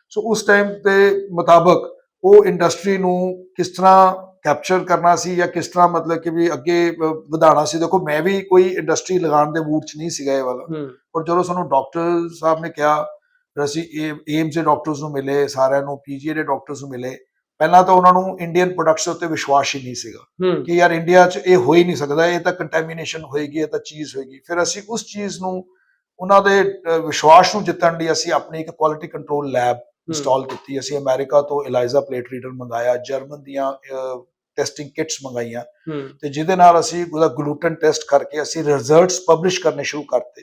[SPEAKER 1] ਸੋ ਉਸ ਟਾਈਮ ਦੇ ਮੁਤਾਬਕ ਉਹ ਇੰਡਸਟਰੀ ਨੂੰ ਕਿਸ ਤਰ੍ਹਾਂ ਕੈਪਚਰ ਕਰਨਾ ਸੀ ਜਾਂ ਕਿਸ ਤਰ੍ਹਾਂ ਮਤਲਬ ਕਿ ਵੀ ਅੱਗੇ ਅ, ਵਧਾਉਣਾ ਸੀ ਦੇਖੋ ਮੈਂ ਵੀ ਕੋਈ ਇੰਡਸਟਰੀ ਲਗਾਉਣ ਦੇ ਮੂਡ 'ਚ ਨਹੀਂ ਸੀਗਾ ਇਹ ਵਾਲਾ। ਪਰ ਜਦੋਂ ਸਾਨੂੰ ਡਾਕਟਰ ਸਾਹਿਬ ਨੇ ਕਿਹਾ ਅਸੀਂ ਏਮਸ ਦੇ ਡਾਕਟਰਸ ਨੂੰ ਮਿਲੇ ਸਾਰਿਆਂ ਨੂੰ ਪੀਜੀਏ ਦੇ ਡਾਕਟਰਸ ਨੂੰ ਮਿਲੇ। ਪਹਿਲਾਂ ਤਾਂ ਉਹਨਾਂ ਨੂੰ ਇੰਡੀਅਨ ਪ੍ਰੋਡਕਟਸ ਉੱਤੇ ਵਿਸ਼ਵਾਸ ਹੀ ਨਹੀਂ ਸੀਗਾ ਕਿ ਯਾਰ ਇੰਡੀਆ 'ਚ ਇਹ ਹੋ ਹੀ ਨਹੀਂ ਸਕਦਾ ਇਹ ਤਾਂ ਕੰਟੈਮੀਨੇਸ਼ਨ ਹੋਏਗੀ ਇਹ ਤਾਂ ਚੀਜ਼ ਹੋਏਗੀ। ਫਿਰ ਅਸੀਂ ਉਸ ਚੀਜ਼ ਨੂੰ ਉਹਨਾਂ ਦੇ ਵਿਸ਼ਵਾਸ ਨੂੰ ਜਿੱਤਣ ਲਈ ਅਸੀਂ ਆਪਣੀ ਇੱਕ ਕੁਆਲਿਟੀ ਕੰਟਰੋਲ ਲੈਬ ਇੰਸਟਾਲ ਕੀਤੀ। ਅਸੀਂ ਅਮਰੀਕਾ ਤੋਂ ਐਲਾਈਜ਼ਾ ਪਲੇਟ ਰੀਡਰ ਮੰਗਾਇਆ ਜਰਮਨ ਦੀਆਂ ਟੈਸਟਿੰਗ ਕਿਟਸ ਮੰਗਾਈਆਂ। ਤੇ ਜਿਹਦੇ ਨਾਲ ਅਸੀਂ ਉਹਦਾ ਗਲੂਟਨ ਟੈਸਟ ਕਰਕੇ ਅਸੀਂ ਰਿਜ਼ਲਟਸ ਪਬਲਿਸ਼ ਕਰਨੇ ਸ਼ੁਰੂ ਕਰਤੇ।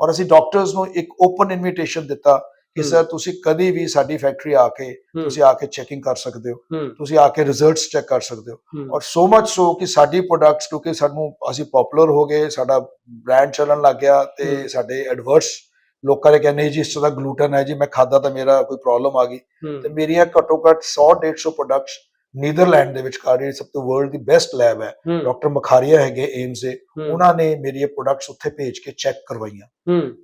[SPEAKER 1] ਔਰ ਅਸੀਂ ਡਾਕਟਰਸ ਨੂੰ ਇੱਕ ਓਪਨ ਇਨਵੀਟੇਸ਼ਨ ਦਿੱਤਾ ਕਿ
[SPEAKER 2] ਹਮ।
[SPEAKER 1] ਸਰ ਤੁਸੀਂ ਕਦੀ ਵੀ ਸਾਡੀ ਫੈਕਟਰੀ ਆ ਕੇ ਤੁਸੀਂ ਆ ਕੇ ਚੈਕਿੰਗ ਕਰ ਸਕਦੇ ਹੋ। ਤੁਸੀਂ ਆ ਕੇ ਰਿਜ਼ਲਟਸ ਚੈੱਕ ਕਰ ਸਕਦੇ ਹੋ। ਔਰ ਸੋ ਮਚ ਸੋ ਕਿ ਸਾਡੀ ਪ੍ਰੋਡਕਟਸ ਕਿਉਂਕਿ ਸਾਨੂੰ ਅਸੀਂ ਪਪੂਲਰ ਹੋ ਗਏ ਸਾਡਾ ਬ੍ਰਾਂਡ ਚੱਲਣ ਲੱਗ ਗਿਆ ਤੇ। ਸਾਡੇ ਐਡਵਰਸ ਲੋਕਾਂ ਨੇ ਕਹਿੰਦੇ ਜੀ ਇਸ ਤਰ੍ਹਾਂ ਦਾ ਗਲੂਟਨ ਹੈ ਜੀ ਮੈਂ ਖਾਦਾ ਤਾਂ ਮੇਰਾ ਕੋਈ ਪ੍ਰੋਬਲਮ ਆ ਗਈ। ਤੇ ਮੇਰੀਆਂ ਘੱਟੋ ਘੱਟ 100 150 ਪ੍ਰੋਡਕਟਸ ਨੀਦਰਲੈਂਡ ਦੇ ਵਿੱਚ ਕਾਰੀ ਸਭ ਤੋਂ ਵਰਲਡ ਦੀ ਬੈਸਟ ਲੈਬ ਹੈ ਡਾਕਟਰ ਮਖਾਰੀਆ ਹੈਗੇ ਏਮਸ ਦੇ ਉਹਨਾਂ ਨੇ ਮੇਰੀ ਇਹ ਪ੍ਰੋਡਕਟਸ ਉੱਥੇ ਭੇਜ ਕੇ ਚੈੱਕ ਕਰਵਾਈਆਂ।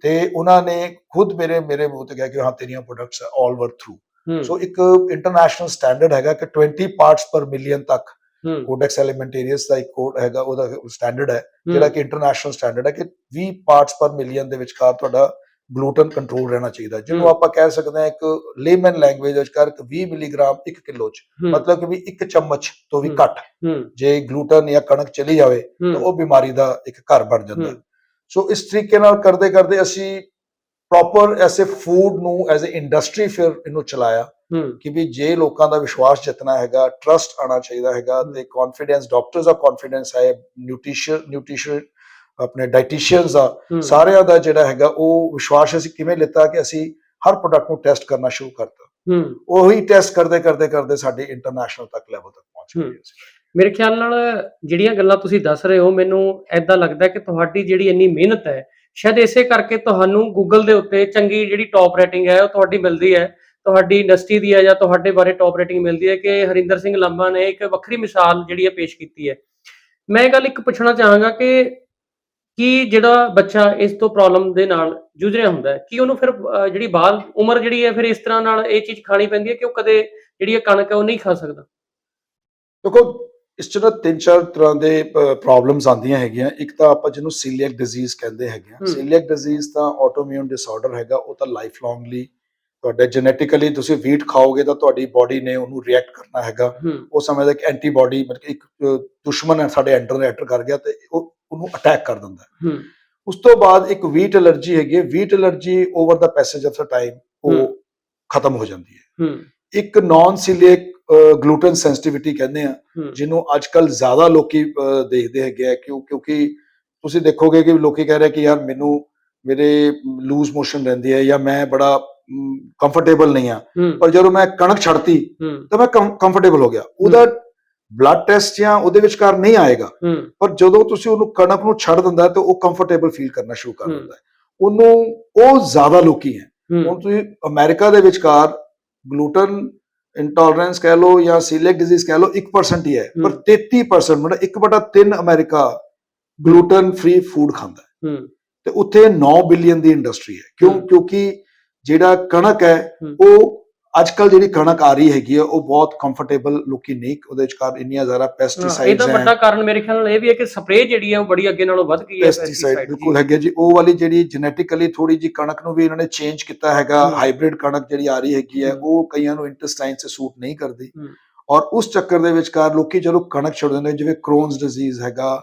[SPEAKER 1] ਤੇ ਉਹਨਾਂ ਨੇ ਖੁਦ ਮੇਰੇ ਮੇਰੇ ਮੂੰਹ ਤੇ ਕਿਹਾ ਕਿ ਹਾਂ ਤੇਰੀਆਂ products all work through so ਇੱਕ ਇੰਟਰਨੈਸ਼ਨਲ ਸਟੈਂਡਰਡ ਹੈਗਾ ਕਿ 20 ਪਾਰਟਸ ਪਰ ਮਿਲੀਅਨ ਤੱਕ ਕੋਡੈਕਸ ਐਲੀਮੈਂਟੇਰੀਅਸ ਦਾ ਇੱਕ ਕੋਡ ਹੈਗਾ ਉਹਦਾ ਸਟੈਂਡਰਡ ਹੈ
[SPEAKER 2] ਹੂੰ,
[SPEAKER 1] ਜਿਹੜਾ ਕਿ ਇੰਟਰਨੈਸ਼ਨਲ ਸਟੈਂਡਰਡ ਹੈ ਕਿ 20 ਪਾਰਟਸ ਪਰ ਮਿਲੀਅਨ ਦੇ ਵਿਚਕਾਰ ਤੁਹਾਡਾ ਗਲੂਟਨ ਕੰਟਰੋਲ ਰਹਿਣਾ ਚਾਹੀਦਾ। ਜਿਹਨੂੰ। ਆਪਾਂ ਕਹਿ ਸਕਦੇ ਹਾਂ ਇੱਕ ਲੇਮਨ ਲੈਂਗੁਏਜ ਵਿੱਚ ਕਰ 20 ਮਿਲੀਗ੍ਰਾਮ 1 ਕਿਲੋ ਚ ਮਤਲਬ ਕਿ ਵੀ ਇੱਕ ਚਮਚ ਤੋਂ ਵੀ। ਘੱਟ ਜੇ ਗਲੂਟਨ ਜਾਂ ਕਣਕ ਚਲੀ ਜਾਵੇ ਤਾਂ ਉਹ ਬਿਮਾਰੀ ਦਾ ਇੱਕ ਘਰ ਬਣ ਜਾਂਦਾ ਸੋ ਇਸ ਤਰੀਕੇ ਨਾਲ ਕਰਦੇ ਕਰਦੇ ਅਸੀਂ ਪ੍ਰੋਪਰ ਐਸੇ ਫੂਡ ਨੂੰ ਐਜ਼ ਅ ਇੰਡਸਟਰੀ ਫਿਰ ਇਹਨੂੰ ਚਲਾਇਆ ਕਿ ਵੀ ਜੇ ਲੋਕਾਂ ਦਾ ਵਿਸ਼ਵਾਸ ਜਿੱਤਣਾ ਹੈਗਾ ਟਰਸਟ ਆਣਾ ਚਾਹੀਦਾ ਹੈਗਾ। ਤੇ ਕੌਨਫੀਡੈਂਸ ਡਾਕਟਰਸ ਦਾ ਕੌਨਫੀਡੈਂਸ ਹੈ ਨਿਊਟ੍ਰੀਸ਼ਨ ਨਿਊਟ੍ਰੀਸ਼ਨ ਆਪਣੇ ਡਾਈਟੀਸ਼ੀਅਨਸ
[SPEAKER 2] ਹੂੰ।
[SPEAKER 1] ਸਾਰਿਆਂ ਦਾ ਜਿਹੜਾ ਹੈਗਾ ਉਹ ਵਿਸ਼ਵਾਸ ਅਸੀਂ ਕਿਵੇਂ ਲਿੱਤਾ ਕਿ ਅਸੀਂ ਹਰ ਪ੍ਰੋਡਕਟ ਨੂੰ ਟੈਸਟ ਕਰਨਾ ਸ਼ੁਰੂ ਕਰਤਾ।
[SPEAKER 2] ਹੂੰ।
[SPEAKER 1] ਉਹੀ ਟੈਸਟ ਕਰਦੇ ਕਰਦੇ ਕਰਦੇ ਸਾਡੇ ਇੰਟਰਨੈਸ਼ਨਲ ਤੱਕ ਲੈਵਲ ਤੱਕ ਪਹੁੰਚ। ਗਏ ਅਸੀਂ।
[SPEAKER 2] ਮੇਰੇ ਖਿਆਲ ਨਾਲ ਜਿਹੜੀਆਂ ਗੱਲਾਂ ਤੁਸੀਂ ਦੱਸ ਰਹੇ ਹੋ ਮੈਨੂੰ ਐਦਾਂ ਲੱਗਦਾ ਕਿ ਤੁਹਾਡੀ ਜਿਹੜੀ ਇੰਨੀ ਮਿਹਨਤ ਹੈ ਸ਼ਾਇਦ ਇਸੇ ਕਰਕੇ ਤੁਹਾਨੂੰ ਗੂਗਲ ਦੇ ਉੱਤੇ ਚੰਗੀ ਜਿਹੜੀ ਟੌਪ ਰੇਟਿੰਗ ਹੈ ਉਹ ਤੁਹਾਡੀ ਮਿਲਦੀ ਹੈ। ਤੁਹਾਡੀ ਇੰਡਸਟਰੀ ਦੀ ਹੈ ਜਾਂ ਤੁਹਾਡੇ ਬਾਰੇ ਟੌਪ ਰੇਟਿੰਗ ਮਿਲਦੀ ਹੈ ਕਿ ਹਰਿੰਦਰ ਸਿੰਘ ਲਾਂਬਾ ਨੇ ਇੱਕ ਵੱਖਰੀ ਮਿਸਾਲ ਜਿਹੜੀ ਹੈ ਪੇਸ਼ ਕੀਤੀ ਹੈ। ਮੈਂ ਗੱਲ ਇੱਕ ਪੁੱਛਣਾ ਚਾਹਾਂਗਾ ਕਿ ਕੀ ਜਿਹੜਾ ਬੱਚਾ ਇਸ ਤੋਂ ਪ੍ਰੋਬਲਮ ਦੇ ਨਾਲ ਜੂਝ ਰਿਹਾ ਹੁੰਦਾ ਹੈ ਕੀ ਉਹਨੂੰ ਫਿਰ ਜਿਹੜੀ ਬਾਅਦ ਉਮਰ ਜਿਹੜੀ ਹੈ ਫਿਰ ਇਸ ਤਰ੍ਹਾਂ ਨਾਲ ਇਹ ਚੀਜ਼ ਖਾਣੀ ਪੈਂਦੀ ਹੈ ਕਿ ਉਹ ਕਦੇ ਜਿਹੜੀ ਇਹ ਕਣਕ ਹੈ ਉਹ ਨਹੀਂ ਖਾ ਸਕਦਾ?
[SPEAKER 1] ਦੇਖੋ ਇਸ ਚ ਨਾ ਤਿੰਨ ਚਾਰ ਤਰ੍ਹਾਂ ਦੇ ਪ੍ਰੋਬਲਮਸ ਆਉਂਦੀਆਂ ਹੈਗੀਆਂ। ਇੱਕ ਤਾਂ ਆਪਾਂ ਜਿਹਨੂੰ ਸੀਲੀਅਕ ਡਿਜ਼ੀਜ਼ ਕਹਿੰਦੇ ਹੈਗੇ। ਆ। ਸੀਲੀਅਕ ਡਿਜ਼ੀਜ਼ ਤਾਂ ਆਟੋਇਮਿਊਨ ਡਿਸਆਰਡਰ ਹੈਗਾ ਉਹ ਤਾਂ ਲਾਈਫ ਲੌਂਗਲੀ ਤੁਹਾਡੇ ਜੈਨੇਟਿਕਲੀ ਤੁਸੀਂ ਵੀਟ ਖਾਓਗੇ ਤਾਂ ਤੁਹਾਡੀ ਬਾਡੀ ਨੇ ਉਹਨੂੰ ਰਿਐਕਟ ਕਰਨਾ ਹੈਗਾ।
[SPEAKER 2] ਹੂੰ।
[SPEAKER 1] ਉਹ ਸਮਝਦਾ ਕਿ ਐਂਟੀਬਾਡੀ ਮਤਲਬ ਇੱਕ ਦੁਸ਼ਮਣ ਹੈ ਸਾਡੇ ਐਂਟਰ ਕਰ ਗਿਆ ਤੇ ਉਹ ਉਹਨੂੰ ਅਟੈਕ ਕਰ ਦਿੰਦਾ। ਉਸ ਤੋਂ ਬਾਅਦ ਇੱਕ ਵੀਟ ਅਲਰਜੀ ਹੈਗੀ ਹੈ। ਵੀਟ ਅਲਰਜੀ ਓਵਰ ਦਾ ਪੈਸੇਜ ਆਫ ਦਾ ਟਾਈਮ। ਉਹ ਖਤਮ ਹੋ ਜਾਂਦੀ ਹੈ। ਇੱਕ ਨਾਨ ਸੀਲੀਅਕ ਗਲੂਟਨ ਸੈਂਸਿਟੀਵਿਟੀ ਕਹਿੰਦੇ ਆ ਜਿਹਨੂੰ ਅੱਜ ਕੱਲ ਜ਼ਿਆਦਾ ਲੋਕੀ ਦੇਖਦੇ ਹੈਗੇ ਆ ਕਿਉਂ ਕਿਉਂਕਿ ਤੁਸੀਂ ਦੇਖੋਗੇ ਕਿ ਲੋਕੀ ਕਹਿ ਰਹੇ ਕਿ ਯਾਰ ਮੈਨੂੰ ਮੇਰੇ ਲੂਜ਼ ਮੋਸ਼ਨ ਰਹਿੰਦੀ ਹੈ ਜਾਂ ਮੈਂ ਬੜਾ ਕੰਫਰਟੇਬਲ ਨਹੀਂ ਆ। ਪਰ ਜਦੋਂ ਮੈਂ ਕਣਕ ਛੱਡਤੀ ਤਾਂ ਮੈਂ ਕੰਫਰਟੇਬਲ ਹੋ ਗਿਆ। ਉਹਦਾ ਬਲੱਡ ਟੈਸਟ ਜਾਂ ਉਹਦੇ ਵਿਚਕਾਰ ਨਹੀਂ ਆਏਗਾ। ਪਰ ਜਦੋਂ ਤੁਸੀਂ ਉਹਨੂੰ ਕਣਕ ਨੂੰ ਛੱਡ ਦਿੰਦਾ ਤਾਂ ਉਹ ਕੰਫਰਟੇਬਲ ਫੀਲ ਕਰਨਾ ਸ਼ੁਰੂ ਕਰ। ਦਿੰਦਾ ਉਹਨੂੰ ਉਹ ਜ਼ਿਆਦਾ ਲੋਕੀ ਹੈ। ਹੁਣ ਤੁਸੀਂ ਅਮਰੀਕਾ ਦੇ ਵਿਚਕਾਰ ਗਲੂਟਨ ਇੰਟੋਲਰੈਂਸ ਕਹਿ ਲਓ ਜਾਂ ਸੀਲੀਅਕ ਡਿਜ਼ੀਜ਼ ਕਹਿ ਲਓ 1% ਹੀ ਹੈ। ਪਰ
[SPEAKER 2] ਹਮ।
[SPEAKER 1] 33% ਮਤਲਬ 1/3 ਅਮਰੀਕਾ ਗਲੂਟਨ ਫ੍ਰੀ ਫੂਡ ਖਾਂਦਾ ਹੈ। ਤੇ ਉੱਥੇ 9 ਬਿਲੀਅਨ ਦੀ ਇੰਡਸਟਰੀ ਹੈ। ਕਿਉਂ। ਕਿਉਂਕਿ ਜਿਹੜਾ ਕਣਕ ਹੈ। ਉਹ ਅੱਜ ਕੱਲ ਜਿਹੜੀ ਕਣਕ ਆ ਰਹੀ ਹੈਗੀ ਹੈ ਉਹ ਬਹੁਤ ਕੰਫਰਟੇਬਲ ਲੋਕੀ ਨਹੀਂ ਉਹਦੇ ਵਿਚਕਾਰ ਇੰਨੀਆਂ ਜ਼ਿਆਦਾ ਪੈਸਟੀਸਾਈਡਸ ਹੈ
[SPEAKER 2] ਵੱਡਾ ਕਾਰਨ ਮੇਰੇ ਖਿਆਲ ਨਾਲ ਇਹ ਵੀ ਹੈ ਕਿ ਸਪਰੇਅ ਜਿਹੜੀ ਹੈ ਉਹ ਬੜੀ ਅੱਗੇ ਨਾਲੋਂ ਵੱਧ ਗਈ ਹੈ
[SPEAKER 1] ਪੈਸਟੀਸਾਈਡ। ਬਿਲਕੁਲ ਹੈਗੇ ਜੀ ਉਹ ਵਾਲੀ ਜਿਹੜੀ ਜੈਨੇਟਿਕਲੀ ਥੋੜੀ ਜੀ ਕਣਕ ਨੂੰ ਵੀ ਇਹਨਾਂ ਨੇ ਚੇਂਜ ਕੀਤਾ ਹੈਗਾ। ਹਾਈਬ੍ਰਿਡ ਕਣਕ ਜਿਹੜੀ ਆ ਰਹੀ ਹੈਗੀ ਹੈ। ਉਹ ਕਈਆਂ ਨੂੰ ਇੰਟੈਸਟਾਈਨ ਸੇ ਸੂਟ ਨਹੀਂ ਕਰਦੀ। ਔਰ ਉਸ ਚੱਕਰ ਦੇ ਵਿਚਕਾਰ ਲੋਕੀ ਜਦੋਂ ਕਣਕ ਛੱਡ ਦਿੰਦੇ ਜਿਵੇਂ ਕ੍ਰੋਨਸ ਡਿਜ਼ੀਜ਼ ਹੈਗਾ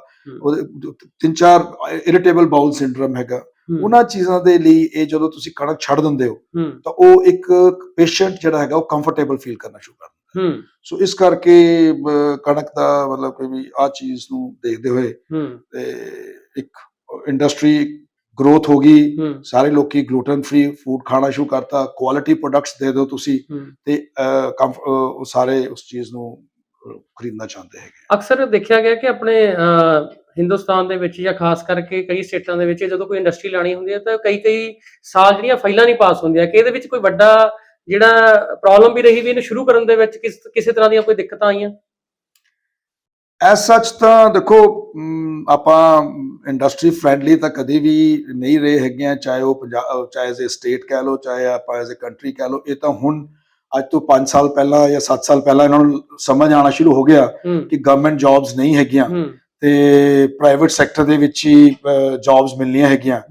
[SPEAKER 1] ਤਿੰਨ ਚਾਰ ਇਰੀਟੇਬਲ ਬਾਉਲ ਸਿੰਡਰਮ ਹੈਗਾ ਉਹਨਾਂ ਚੀਜ਼ਾਂ ਦੇ ਲਈ ਇਹ ਜਦੋਂ ਤੁਸੀਂ ਕਣਕ ਛੱਡ ਦਿੰਦੇ ਹੋ ਤਾਂ ਉਹ ਇੱਕ ਪੇਸ਼ੈਂਟ ਜਿਹੜਾ ਹੈਗਾ ਉਹ ਕੰਫਰਟੇਬਲ ਫੀਲ ਕਰਨਾ ਸ਼ੁਰੂ ਕਰਦਾ
[SPEAKER 2] ਹੂੰ।
[SPEAKER 1] ਸੋ ਇਸ ਕਰਕੇ ਕਣਕ ਦਾ ਮਤਲਬ ਕਿ ਵੀ ਆ ਚੀਜ਼ ਨੂੰ ਦੇਖਦੇ ਹੋਏ ਤੇ ਇੱਕ ਇੰਡਸਟਰੀ ਗਰੋਥ ਹੋ ਗਈ ਸਾਰੇ ਲੋਕੀ ਗਲੂਟਨ ਫ੍ਰੀ ਫੂਡ ਖਾਣਾ ਸ਼ੁਰੂ ਕਰਤਾ ਕੁਆਲਿਟੀ ਪ੍ਰੋਡਕਟਸ ਦੇ ਦਿਓ ਤੁਸੀਂ ਤੇ ਸਾਰੇ ਉਸ ਚੀਜ਼ ਨੂੰ ਖਰੀਦਣਾ ਚਾਹੁੰਦੇ ਹੈਗੇ
[SPEAKER 2] ਅਕਸਰ ਦੇਖਿਆ ਗਿਆ ਕਿ ਆਪਣੇ ਹਿੰਦੁਸਤਾਨ ਦੇ ਵਿੱਚ ਜਾਂ ਖਾਸ ਕਰਕੇ ਕਈ ਸਟੇਟਾਂ ਦੇ ਵਿੱਚ ਜਦੋਂ ਕੋਈ ਇੰਡਸਟਰੀ ਲਾਣੀ ਹੁੰਦੀ ਹੈ ਤਾਂ ਕਈ ਕਈ ਸਾਲ ਜਿਹੜੀਆਂ ਫਾਈਲਾਂ ਨਹੀਂ ਪਾਸ ਹੁੰਦੀਆਂ ਕਿ ਇਹਦੇ ਵਿੱਚ ਕੋਈ ਵੱਡਾ ਜਿਹੜਾ ਪ੍ਰੋਬਲਮ ਵੀ ਰਹੀ ਵੀ ਇਹਨੂੰ ਸ਼ੁਰੂ ਕਰਨ ਦੇ ਵਿੱਚ ਕਿਸ ਕਿਸੇ ਤਰ੍ਹਾਂ ਦੀਆਂ ਕੋਈ ਦਿੱਕਤਾਂ ਆਈਆਂ?
[SPEAKER 1] ਐਸ ਸੱਚ ਤਾਂ ਦੇਖੋ ਆਪਾਂ ਇੰਡਸਟਰੀ ਫ੍ਰੈਂਡਲੀ ਤਾਂ ਕਦੇ ਵੀ ਨਹੀਂ ਰਹੇ ਹੈਗੇ ਚਾਹੇ ਉਹ ਪੰਜਾਬ ਚਾਹੇ ਐਜ਼ ਸਟੇਟ ਕਹਿ ਲਓ ਚਾਹੇ ਆਪਾਂ ਐਜ਼ ਅ ਕੰਟਰੀ ਕਹਿ ਲਓ ਇਹ ਤਾਂ ਹੁਣ ਅੱਜ ਤੋਂ 5 ਸਾਲ ਪਹਿਲਾਂ ਜਾਂ 7 ਸਾਲ ਪਹਿਲਾਂ ਇਹਨਾਂ ਨੂੰ ਸਮਝ ਆਉਣਾ ਸ਼ੁਰੂ ਹੋ ਗਿਆ ਕਿ ਗਵਰਨਮੈਂਟ ਜੌਬਸ ਨਹੀਂ ਹੈਗੀਆਂ। ਤੇ ਪ੍ਰਾਈਵੇਟ ਸੈਕਟਰ ਦੇ ਵਿੱਚ ਹੀ ਜੌਬਸ ਮਿਲਣੀਆਂ ਹੈਗੀਆਂ।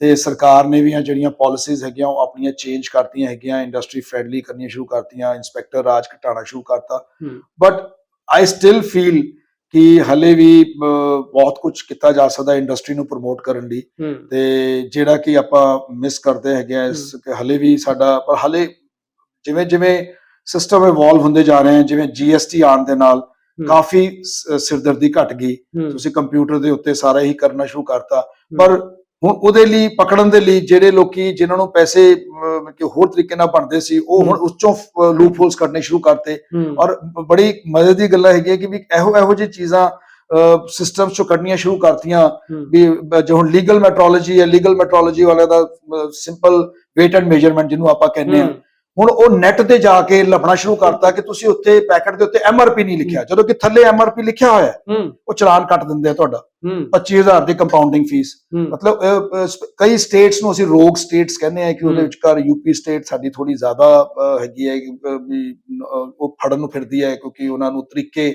[SPEAKER 1] ਤੇ ਸਰਕਾਰ ਨੇ ਵੀ ਆ ਜਿਹੜੀਆਂ ਪਾਲਿਸੀਜ਼ ਹੈਗੀਆਂ ਉਹ ਆਪਣੀਆਂ ਚੇਂਜ ਕਰਤੀਆਂ ਹੈਗੀਆਂ ਇੰਡਸਟਰੀ ਫ੍ਰੈਂਡਲੀ ਕਰਨੀਆਂ ਸ਼ੁਰੂ ਕਰਤੀਆਂ ਇੰਸਪੈਕਟਰ ਰਾਜ ਘਟਾਉਣਾ ਸ਼ੁਰੂ ਕਰਤਾ। ਬਟ ਆਈ ਸਟਿਲ ਫੀਲ ਕਿ ਹਲੇ ਵੀ ਬਹੁਤ ਕੁਝ ਕੀਤਾ ਜਾ ਸਕਦਾ ਇੰਡਸਟਰੀ ਨੂੰ ਪ੍ਰਮੋਟ ਕਰਨ ਲਈ। ਤੇ ਜਿਹੜਾ ਕਿ ਆਪਾਂ ਮਿਸ ਕਰਦੇ ਹੈਗੇ ਆ ਇਸ ਕਿ ਹਲੇ ਵੀ ਸਾਡਾ ਪਰ ਹਲੇ ਜਿਵੇਂ ਜਿਵੇਂ ਸਿਸਟਮ ਇਵੋਲਵ ਹੁੰਦੇ ਜਾ ਰਹੇ ਹਨ ਜਿਵੇਂ ਜੀਐਸਟੀ ਆਉਣ ਦੇ ਨਾਲ। ਕਾਫੀ ਸਿਰਦਰਦੀ ਘਟ ਗਈ। ਤੁਸੀਂ ਕੰਪਿਊਟਰ ਦੇ ਉੱਤੇ ਸਾਰਾ ਹੀ ਕਰਨਾ ਸ਼ੁਰੂ ਕਰਤਾ। ਪਰ ਹੁਣ ਉਹਦੇ ਲਈ ਪਕੜਨ ਦੇ ਲਈ ਜਿਹੜੇ ਲੋਕੀ ਜਿਨ੍ਹਾਂ ਨੂੰ ਪੈਸੇ ਕਿ ਹੋਰ ਤਰੀਕੇ ਨਾਲ ਬਣਦੇ ਸੀ ਉਹ ਹੁਣ ਉਸ ਚੋਂ ਲੂਪ ਹੋਲਸ ਕੱਢਣੇ ਸ਼ੁਰੂ ਕਰਤੇ। ਔਰ ਬੜੀ ਮਜ਼ੇ ਦੀ ਗੱਲ ਹੈਗੀ ਕਿ ਵੀ ਇਹੋ ਇਹੋ ਜਿਹੀ ਚੀਜ਼ਾਂ ਸਿਸਟਮਸ ਚੋਂ ਕੱਢਣੀਆਂ ਸ਼ੁਰੂ ਕਰਤੀਆਂ। ਵੀ ਜੋ ਹੁਣ ਲੀਗਲ ਮੈਟਰੋਲੋਜੀ ਹੈ ਲੀਗਲ ਮੈਟਰੋਲੋਜੀ ਵਾਲਿਆਂ ਦਾ ਸਿੰਪਲ weight ਐਂਡ ਮੇਜਰਮੈਂਟ ਜਿਹਨੂੰ ਆਪਾਂ ਕਹਿੰਦੇ ਆ ਹੁਣ ਉਹ ਨੈਟ ਤੇ ਜਾ ਕੇ ਲੱਭਣਾ ਸ਼ੁਰੂ ਕਰਤਾ ਕਿ ਤੁਸੀਂ ਉੱਤੇ ਪੈਕਟ ਦੇ ਉੱਤੇ ਐਮਆਰਪੀ ਨਹੀਂ ਲਿਖਿਆ। ਜਦੋਂ ਕਿ ਥੱਲੇ ਐਮਆਰਪੀ ਲਿਖਿਆ ਹੋਇਆ ਹੈ, ਉਹ ਚਲਾਨ ਕੱਟ ਦਿੰਦੇ ਆ ਤੁਹਾਡਾ।
[SPEAKER 2] ਹੂੰ।
[SPEAKER 1] 25000 ਦੀ ਕੰਪਾਊਂਡਿੰਗ ਫੀਸ ਮਤਲਬ ਕਈ ਸਟੇਟਸ ਨੂੰ ਅਸੀਂ ਰੋਗ ਸਟੇਟਸ ਕਹਿੰਦੇ ਆ ਕਿ ਉਹਦੇ। ਵਿਚਕਾਰ ਯੂਪੀ ਸਟੇਟ ਸਾਡੀ ਥੋੜੀ ਜ਼ਿਆਦਾ ਹੈਗੀ ਹੈ ਵੀ ਉਹ ਫੜਨ ਨੂੰ ਫਿਰਦੀ ਹੈ ਕਿਉਂਕਿ ਉਹਨਾਂ ਨੂੰ ਤਰੀਕੇ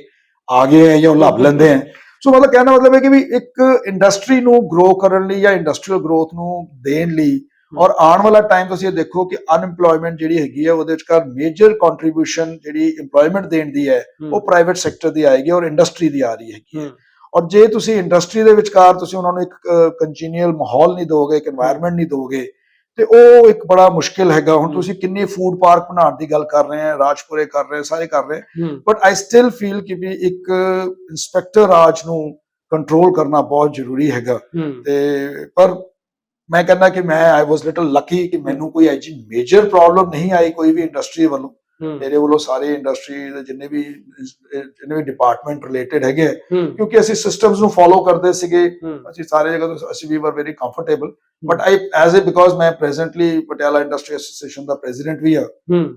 [SPEAKER 1] ਆ ਗਏ ਹੈ ਜਾਂ ਉਹ ਲੱਭ ਲੈਂਦੇ ਹੈ। ਸੋ ਮਤਲਬ ਕਹਿਣਾ ਮਤਲਬ ਹੈ ਕਿ ਵੀ ਇੱਕ ਇੰਡਸਟਰੀ ਨੂੰ ਗਰੋ ਕਰਨ ਲਈ ਜਾਂ ਇੰਡਸਟਰੀਅਲ ਗਰੋਥ ਨੂੰ ਦੇਣ ਲਈ ਔਰ ਆਉਣ ਵਾਲਾ ਟਾਈਮ ਤੁਸੀਂ ਇਹ ਦੇਖੋ ਕਿ ਅਨਪਲੋਇਮੈਂਟ ਜਿਹੜੀ ਹੈਗੀ ਹੈ ਉਹਦੇ ਵਿਚਕਾਰ ਮੇਜਰ ਕੰਟਰੀਬਿਊਸ਼ਨ ਜਿਹੜੀ EMPLOYMENT ਦੇਣ ਦੀ ਹੈ ਉਹ ਪ੍ਰਾਈਵੇਟ ਸੈਕਟਰ ਦੀ ਆਏਗੀ ਔਰ ਇੰਡਸਟਰੀ ਦੀ ਆ ਰਹੀ ਹੈਗੀ ਔਰ ਜੇ ਤੁਸੀਂ ਇੰਡਸਟਰੀ ਦੇ ਵਿਚਕਾਰ ਤੁਸੀਂ ਉਹਨਾਂ ਨੂੰ ਇੱਕ ਕੰਜੀਨੀਅਲ ਮਾਹੌਲ ਨਹੀਂ ਦੋਗੇ ਇੱਕ এনवायरमेंट ਨਹੀਂ ਦੋਗੇ ਤੇ ਉਹ ਇੱਕ ਬੜਾ ਮੁਸ਼ਕਿਲ ਹੈਗਾ। ਹੁਣ ਤੁਸੀਂ ਕਿੰਨੇ ਫੂਡ ਪਾਰਕ ਬਣਾਉਣ ਦੀ ਗੱਲ ਕਰ ਰਹੇ ਆ ਰਾਜਪੁਰੇ ਕਰ ਰਹੇ ਸਾਰੇ ਕਰ ਰਹੇ ਬਟ ਆਈ ਸਟਿਲ ਫੀਲ ਕਿ ਵੀ ਇੱਕ ਇਨਸਪੈਕਟਰ ਰਾਜ ਨੂੰ ਕੰਟਰੋਲ ਕਰਨਾ ਬਹੁਤ ਜ਼ਰੂਰੀ ਹੈਗਾ। ਤੇ ਪਰ ਮੈਂ ਕਹਿੰਦਾ ਕਿ ਮੈਂ ਆਈ ਵਾਸ ਲਿਟਲ ਲੱਕੀ ਕਿ ਮੈਨੂੰ ਕੋਈ ਐਜੀ ਮੇਜਰ ਪ੍ਰੋਬਲਮ ਨਹੀਂ ਆਈ ਕੋਈ ਵੀ ਇੰਡਸਟਰੀ ਵੱਲੋਂ। ਮੇਰੇ ਵੱਲੋਂ ਸਾਰੇ ਇੰਡਸਟਰੀ ਦੇ ਜਿੰਨੇ ਵੀ ਜਿੰਨੇ ਵੀ ਡਿਪਾਰਟਮੈਂਟ ਰਿਲੇਟਡ ਹੈਗੇ ਕਿਉਂਕਿ ਅਸੀਂ ਸਿਸਟਮਸ ਨੂੰ ਫੋਲੋ ਕਰਦੇ ਸੀਗੇ। ਅਸੀਂ ਸਾਰੇ ਜਗ੍ਹਾ ਤੋਂ ਅਸੀਂ ਵੀ were very comfortable but I as a because ਮੈਂ ਪ੍ਰੈਜ਼ੈਂਟਲੀ ਪਟਿਆਲਾ ਇੰਡਸਟਰੀ ਐਸੋਸੀਏਸ਼ਨ ਦਾ ਪ੍ਰੈਜ਼ੀਡੈਂਟ ਵੀ ਆ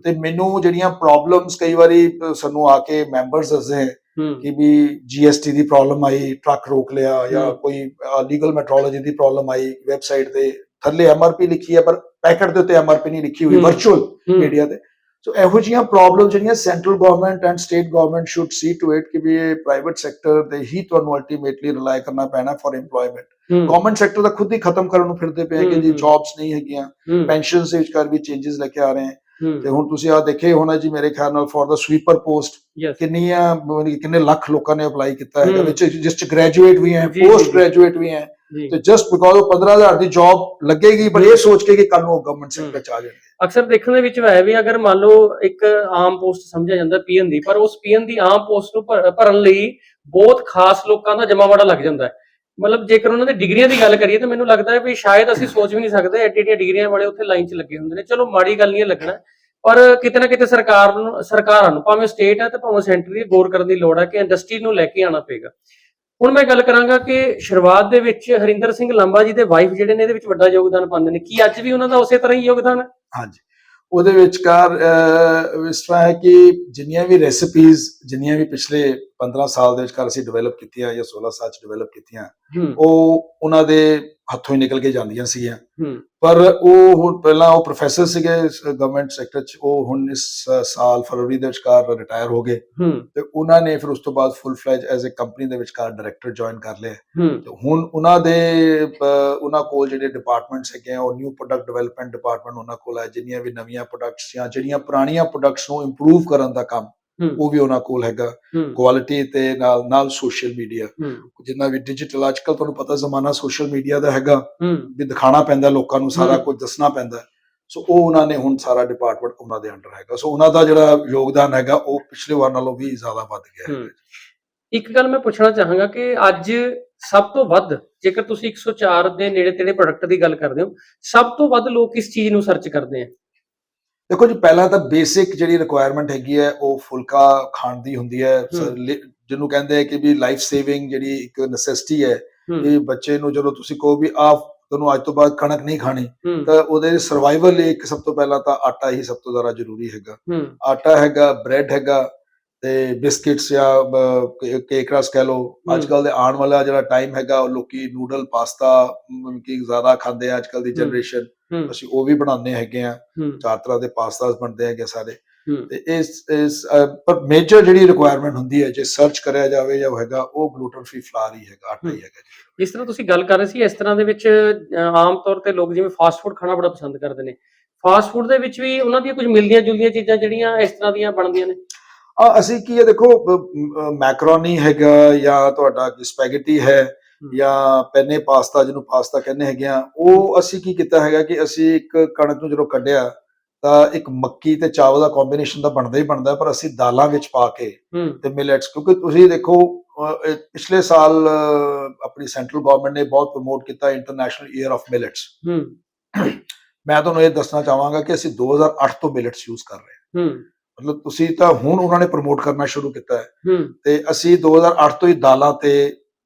[SPEAKER 1] ਤੇ ਮੈਨੂੰ ਜਿਹੜੀਆਂ ਪ੍ਰੋਬਲਮਸ ਕਈ ਵਾਰੀ ਸਾਨੂੰ ਆ ਕੇ ਮੈਂਬਰਸ ਦੱਸਦੇ ਕਿ ਵੀ ਜੀਐਸਟੀ ਦੀ ਪ੍ਰੋਬਲਮ ਆਈ ਟਰੱਕ ਰੋਕ ਲਿਆ ਜਾਂ ਕੋਈ ਲੀਗਲ ਮੈਟਰੋਲੋਜੀ ਦੀ ਪ੍ਰੋਬਲਮ ਆਈ ਵੈਬਸਾਈਟ ਤੇ ਥੱਲੇ ਐਮਆਰਪੀ ਲਿਖੀ ਹੈ ਪਰ ਪੈਕਟ ਦੇ ਉੱਤੇ ਐਮਆਰਪੀ ਨਹੀਂ ਲਿਖੀ ਹੋਈ ਵਰਚੁਅਲ ਮੀਡੀਆ ਤੇ। ਸੋ ਇਹੋ ਜੀਆਂ ਪ੍ਰੋਬਲਮ ਜਿਹੜੀਆਂ central government and state government should see to it ਕਿ ਵੀ ਇਹ ਪ੍ਰਾਈਵੇਟ ਸੈਕਟਰ ਦੇ ਹੀ ਤੁਹਾਨੂੰ ਅਲਟੀਮੇਟਲੀ ਰਿਲਾਈ ਕਰਨਾ ਪੈਣਾ ਫॉर EMPLOYMENT ਗਵਰਨਮੈਂਟ ਸੈਕਟਰ ਦਾ ਖੁਦ ਹੀ ਖਤਮ ਕਰਨ ਨੂੰ ਫਿਰਦੇ ਪਏ ਕਿ ਜੀ ਜੌਬਸ ਨਹੀਂ ਹੈਗੀਆਂ ਪੈਨਸ਼ਨਸ ਦੇ ਵਿੱਚ ਕਰ ਵੀ ਚੇਂਜਸ ਲੈ ਕੇ ਆ ਰਹੇ ਹਨ ਤੇ
[SPEAKER 2] ਹੂੰ
[SPEAKER 1] ਹੁਣ ਤੁਸੀਂ ਆ ਦੇਖੇ ਹੋਣਾ ਜੀ ਮੇਰੇ ਖਿਆਲ ਨਾਲ ਫॉर ਦਾ ਸਵੀਪਰ ਪੋਸਟ ਕਿੰਨੀਆਂ ਕਿੰਨੇ ਲੱਖ ਲੋਕਾਂ ਨੇ ਅਪਲਾਈ ਕੀਤਾ
[SPEAKER 2] ਹਮ।
[SPEAKER 1] ਵਿੱਚ ਜਿਸ ਚ ਗ੍ਰੈਜੂਏਟ ਵੀ ਹੈ ਪੋਸਟ। ਗ੍ਰੈਜੂਏਟ ਵੀ ਹੈ। ਤੇ ਜਸਟ ਬਿਕੋਜ਼ ਉਹ 15000 ਦੀ ਜੌਬ ਲੱਗੇਗੀ ਪਰ ਇਹ ਸੋਚ ਕੇ ਕਿ ਕੱਲ ਨੂੰ ਗਵਰਨਮੈਂਟ ਸੈਕਟਰ ਚ ਆ ਜਾਣਗੇ।
[SPEAKER 2] ਅਕਸਰ ਦੇਖਣ ਦੇ ਵਿੱਚ ਹੈ ਵੀ ਅਗਰ ਮੰਨ ਲਓ ਇੱਕ ਆਮ ਪੋਸਟ ਸਮਝਿਆ ਜਾਂਦਾ ਪੀਐਨ ਦੀ ਪਰ ਉਸ ਪੀਐਨ ਦੀ ਆਮ ਪੋਸਟ ਨੂੰ ਭਰ- ਭਰਨ ਲਈ ਬਹੁਤ ਖਾਸ ਲੋਕਾਂ ਦਾ ਜਮਾਵੜਾ ਲੱਗ ਜਾਂਦਾ ਹੈ। ਮਤਲਬ ਜੇਕਰ ਉਹਨਾਂ ਦੀ ਡਿਗਰੀਆਂ ਦੀ ਗੱਲ ਕਰੀਏ ਤਾਂ ਮੈਨੂੰ ਲੱਗਦਾ ਹੈ ਵੀ ਸ਼ਾਇਦ ਅਸੀਂ ਸੋਚ ਵੀ ਨਹੀਂ ਸਕਦੇ ਐਡੀ ਐਡੀਆਂ ਡਿਗਰੀਆਂ ਵਾਲੇ ਉੱਥੇ ਲਾਈਨ 'ਚ ਲੱਗੇ ਹੁੰਦੇ ਨੇ। ਚਲੋ ਮਾੜੀ ਗੱਲ ਨਹੀਂ ਲੱਗਣਾ, ਪਰ ਕਿਤੇ ਨਾ ਕਿਤੇ ਸਰਕਾਰ ਨੂੰ, ਸਰਕਾਰਾਂ ਨੂੰ, ਭਾਵੇਂ ਸਟੇਟ ਹੈ ਤੇ ਭਾਵੇਂ ਸੈਂਟਰ ਦੀ ਗੌਰ ਕਰਨ ਦੀ ਲੋੜ ਹੈ ਕਿ ਇੰਡਸਟਰੀ ਨੂੰ ਲੈ ਕੇ ਆਉਣਾ ਪਏਗਾ। ਹੁਣ ਮੈਂ ਗੱਲ ਕਰਾਂਗਾ ਕਿ ਸ਼ੁਰੂਆਤ ਦੇ ਵਿੱਚ ਹਰਿੰਦਰ ਸਿੰਘ ਲਾਂਬਾ ਜੀ ਦੇ ਵਾਈਫ ਜਿਹੜੇ ਨੇ, ਇਹਦੇ ਵਿੱਚ ਵੱਡਾ ਯੋਗਦਾਨ ਪਾਉਂਦੇ ਨੇ। ਕੀ ਅੱਜ ਵੀ ਉਹਨਾਂ ਦਾ ਉਸੇ ਤਰ੍ਹਾਂ ਹੀ ਯੋਗਦਾਨ ਹੈ?
[SPEAKER 1] ਹਾਂਜੀ। ਉਹਦੇ ਵਿਚਕਾਰ ਇਸ ਤਰ੍ਹਾਂ ਹੈ ਕਿ ਜਿੰਨੀਆਂ ਵੀ ਰੈਸਿਪੀਜ਼ ਜਿੰਨੀਆਂ ਵੀ ਪਿਛਲੇ 15 ਸਾਲ ਦੇ ਵਿਚਕਾਰ ਅਸੀਂ ਡਿਵੈਲਪ ਕੀਤੀਆਂ ਜਾਂ 16 ਸਾਲ ਚ ਡਿਵੈਲਪ ਕੀਤੀਆਂ ਉਹ ਉਹਨਾਂ ਦੇ ਹੱਥੋਂ ਹੀ ਨਿਕਲ ਕੇ ਜਾਂਦੀਆਂ ਸੀਗੀਆਂ। ਪਰ ਉਹ ਹੁਣ ਪਹਿਲਾਂ ਉਹ ਪ੍ਰੋਫੈਸਰ ਸੀਗੇ ਗਵਰਨਮੈਂਟ ਸੈਕਟਰ ਚ ਉਹ ਹੁਣ ਇਸ ਸਾਲ ਫਰਵਰੀ ਦੇ ਵਿਚਕਾਰ ਰਿਟਾਇਰ ਹੋ ਗਏ। ਤੇ ਉਹਨਾਂ ਨੇ ਫਿਰ ਉਸ ਤੋਂ ਬਾਅਦ ਫੁੱਲ ਫਲੈਜ ਐਜ਼ ਅ ਕੰਪਨੀ ਦੇ ਵਿਚਕਾਰ ਡਾਇਰੈਕਟਰ ਜੁਆਇਨ ਕਰ ਲਿਆ। ਤੇ ਹੁਣ ਉਹਨਾਂ ਦੇ ਉਹਨਾਂ ਕੋਲ ਜਿਹੜੇ ਡਿਪਾਰਟਮੈਂਟਸ ਹੈਗੇ ਆ ਉਹ ਨਿਊ ਪ੍ਰੋਡਕਟ ਡਿਵੈਲਪਮੈਂਟ ਡਿਪਾਰਟਮੈਂਟ ਉਹਨਾਂ ਕੋਲ ਹੈ ਜਿੰਨੀਆਂ ਵੀ ਨਵੀਆਂ ਪ੍ਰੋਡਕਟਸ ਜਾਂ ਜਿਹੜੀਆਂ ਪੁਰਾਣੀਆਂ ਪ੍ਰੋਡਕਟਸ ਨੂੰ ਇੰਪਰੂਵ ਕਰਨ ਦਾ ਕੰਮ ਉਹ ਵੀ ਉਹਨਾਂ ਕੋਲ ਹੈਗਾ ਕੁਆਲਿਟੀ ਤੇ ਨਾਲ ਨਾਲ ਸੋਸ਼ਲ ਮੀਡੀਆ ਜਿੰਨਾ ਵੀ ਡਿਜੀਟਲ ਅੱਜਕੱਲ ਤੁਹਾਨੂੰ ਪਤਾ ਜ਼ਮਾਨਾ ਸੋਸ਼ਲ ਮੀਡੀਆ ਦਾ ਹੈਗਾ ਵੀ ਦਿਖਾਣਾ ਪੈਂਦਾ ਲੋਕਾਂ ਨੂੰ ਸਾਰਾ। ਕੁਝ ਦੱਸਣਾ ਪੈਂਦਾ। ਸੋ ਉਹ ਉਹਨਾਂ ਨੇ ਹੁਣ ਸਾਰਾ ਡਿਪਾਰਟਮੈਂਟ ਉਹਨਾਂ ਦੇ ਅੰਡਰ ਹੈਗਾ। ਸੋ ਉਹਨਾਂ ਦਾ ਜਿਹੜਾ ਯੋਗਦਾਨ ਹੈਗਾ ਉਹ ਪਿਛਲੇ ਵਾਰ ਨਾਲੋਂ ਵੀ ਜ਼ਿਆਦਾ ਵੱਧ ਗਿਆ ਹੂੰ।
[SPEAKER 2] ਇੱਕ ਗੱਲ ਮੈਂ ਪੁੱਛਣਾ ਚਾਹਾਂਗਾ ਕਿ ਅੱਜ ਸਭ ਤੋਂ ਵੱਧ ਜੇਕਰ ਤੁਸੀਂ 104 ਦੇ ਨੇੜੇ ਤੇੜੇ ਪ੍ਰੋਡਕਟ ਦੀ ਗੱਲ ਕਰਦੇ ਹੋ ਸਭ ਤੋਂ ਵੱਧ ਲੋਕ ਕਿਸ ਚੀਜ਼ ਨੂੰ ਸਰਚ ਕਰਦੇ ਆ?
[SPEAKER 1] ਦੇਖੋ ਜੀ ਪਹਿਲਾਂ ਤਾਂ ਬੇਸਿਕ ਜਿਹੜੀ ਰਿਕੁਆਇਰਮੈਂਟ ਹੈਗੀ ਹੈ ਉਹ ਫੁਲਕਾ ਖਾਣ ਦੀ ਹੁੰਦੀ ਹੈ। ਲੇ- ਜਿਹਨੂੰ ਕਹਿੰਦੇ ਆ ਕਿ ਵੀ ਲਾਈਫ ਸੇਵਿੰਗ ਜਿਹੜੀ ਇੱਕ ਨੈਸੈਸਿਟੀ ਹੈ ਇਹ ਬੱਚੇ ਨੂੰ ਜਦੋਂ ਤੁਸੀਂ ਕਹੋ ਵੀ ਆ ਤੁਹਾਨੂੰ ਅੱਜ ਤੋਂ ਬਾਅਦ ਕਣਕ ਨਹੀਂ ਖਾਣੀ ਤਾਂ ਉਹਦੇ ਸਰਵਾਈਵਲ ਲਈ ਇੱਕ ਸਭ ਤੋਂ ਪਹਿਲਾਂ ਤਾਂ ਆਟਾ ਹੀ ਸਭ ਤੋਂ ਜ਼ਿਆਦਾ ਜ਼ਰੂਰੀ ਹੈਗਾ। ਆਟਾ ਹੈਗਾ ਬ੍ਰੈਡ ਹੈਗਾ ਤੇ ਬਿਸਕਿਟਸ ਜਾਂ ਕੇਕ ਰਸ ਕਹਿ
[SPEAKER 2] ਹਮ।
[SPEAKER 1] ਅੱਜ ਕੱਲ ਦੇ ਆਉਣ ਵਾਲਾ ਜਿਹੜਾ ਟਾਈਮ ਹੈਗਾ ਉਹ ਲੋਕੀ ਨੂਡਲ ਪਾਸਤਾ ਕੀ ਜ਼ਿਆਦਾ ਖਾਂਦੇ ਆ ਅੱਜ ਕੱਲ ਦੀ। ਜਨਰੇਸ਼ਨ ਅਸੀਂ ਉਹ ਵੀ ਬਣਾਉਂਦੇ ਹੈਗੇ ਆ ਚਾਰ ਤਰ੍ਹਾਂ ਦੇ ਪਾਸਤਾਸ ਬਣਦੇ ਹੈਗੇ ਸਾਰੇ। ਤੇ ਇਸ ਇਸ ਪਰ ਮੇਜਰ ਜਿਹੜੀ ਰਿਕੁਆਇਰਮੈਂਟ ਹੁੰਦੀ ਹੈ ਜੇ ਸਰਚ ਕਰਿਆ ਜਾਵੇ ਜਾਂ ਹੈਗਾ ਉਹ ਗਲੂਟਨ ਫ੍ਰੀ ਫਲਾਰ ਹੀ ਹੈਗਾ ਆਟਾ ਹੀ। ਹੈਗਾ।
[SPEAKER 2] ਜਿਸ ਤਰ੍ਹਾਂ ਤੁਸੀਂ ਗੱਲ ਕਰ ਰਹੇ ਸੀ ਇਸ ਤਰ੍ਹਾਂ ਦੇ ਵਿੱਚ ਆਮ ਤੌਰ ਤੇ ਲੋਕ ਜਿਵੇਂ ਫਾਸਟ ਫੂਡ ਖਾਣਾ ਬੜਾ ਪਸੰਦ ਕਰਦੇ ਨੇ। ਫਾਸਟ ਫੂਡ ਦੇ ਵਿੱਚ ਵੀ ਉਹਨਾਂ ਦੀਆਂ ਕੁਝ ਮਿਲਦੀਆਂ ਜੁਲਦੀਆਂ ਚੀਜ਼ਾਂ ਜਿਹੜੀਆਂ ਇਸ ਤਰ੍ਹਾਂ ਦੀਆਂ ਬਣਦੀਆਂ ਨੇ?
[SPEAKER 1] ਆ ਅਸੀਂ ਕੀ ਹੈ ਦੇਖੋ ਮੈਕਰੋਨੀ ਹੈਗਾ ਜਾਂ ਤੁਹਾਡਾ ਸਪੈਗੇਟੀ ਹੈ ਜਾਂ ਪੈਨੇ ਪਾਸਤਾ ਜਿਹਨੂੰ ਪਾਸਤਾ ਕਹਿੰਦੇ ਹੈਗੇ ਆ ਉਹ ਅਸੀਂ ਕੀ ਕੀਤਾ ਹੈਗਾ ਕਿ ਅਸੀਂ ਇੱਕ ਕਣਕ ਨੂੰ ਜਦੋਂ ਕੱਢਿਆ ਤਾਂ ਇੱਕ ਮੱਕੀ ਤੇ ਚਾਵਲ ਦਾ ਕੰਬੀਨੇਸ਼ਨ ਤਾਂ ਬਣਦਾ ਹੀ ਬਣਦਾ ਪਰ ਅਸੀਂ ਦਾਲਾਂ ਵਿੱਚ ਪਾ ਕੇ ਤੇ ਮਿਲਟਸ ਕਿਉਂਕਿ ਤੁਸੀਂ ਦੇਖੋ ਪਿਛਲੇ ਸਾਲ ਆਪਣੀ ਸੈਂਟਰਲ ਗਵਰਨਮੈਂਟ ਨੇ ਬਹੁਤ ਪ੍ਰਮੋਟ ਕੀਤਾ ਇੰਟਰਨੈਸ਼ਨਲ ਈਅਰ ਆਫ ਮਿਲਟਸ ਮੈਂ ਤੁਹਾਨੂੰ ਇਹ ਦੱਸਣਾ ਚਾਹਾਂਗਾ ਕਿ ਅਸੀਂ 2008 ਤੋਂ ਮਿਲਟਸ ਯੂਜ਼ ਕਰ ਰਹੇ ਹਾਂ। ਮਤਲਬ ਤੁਸੀਂ ਤਾਂ ਹੁਣ ਉਹਨਾਂ ਨੇ ਪ੍ਰਮੋਟ ਕਰਨਾ ਸ਼ੁਰੂ ਕੀਤਾ ਹੂੰ। ਤੇ ਅਸੀਂ 2008 ਤੋਂ ਹੀ ਦਾਲਾਂ ਤੇ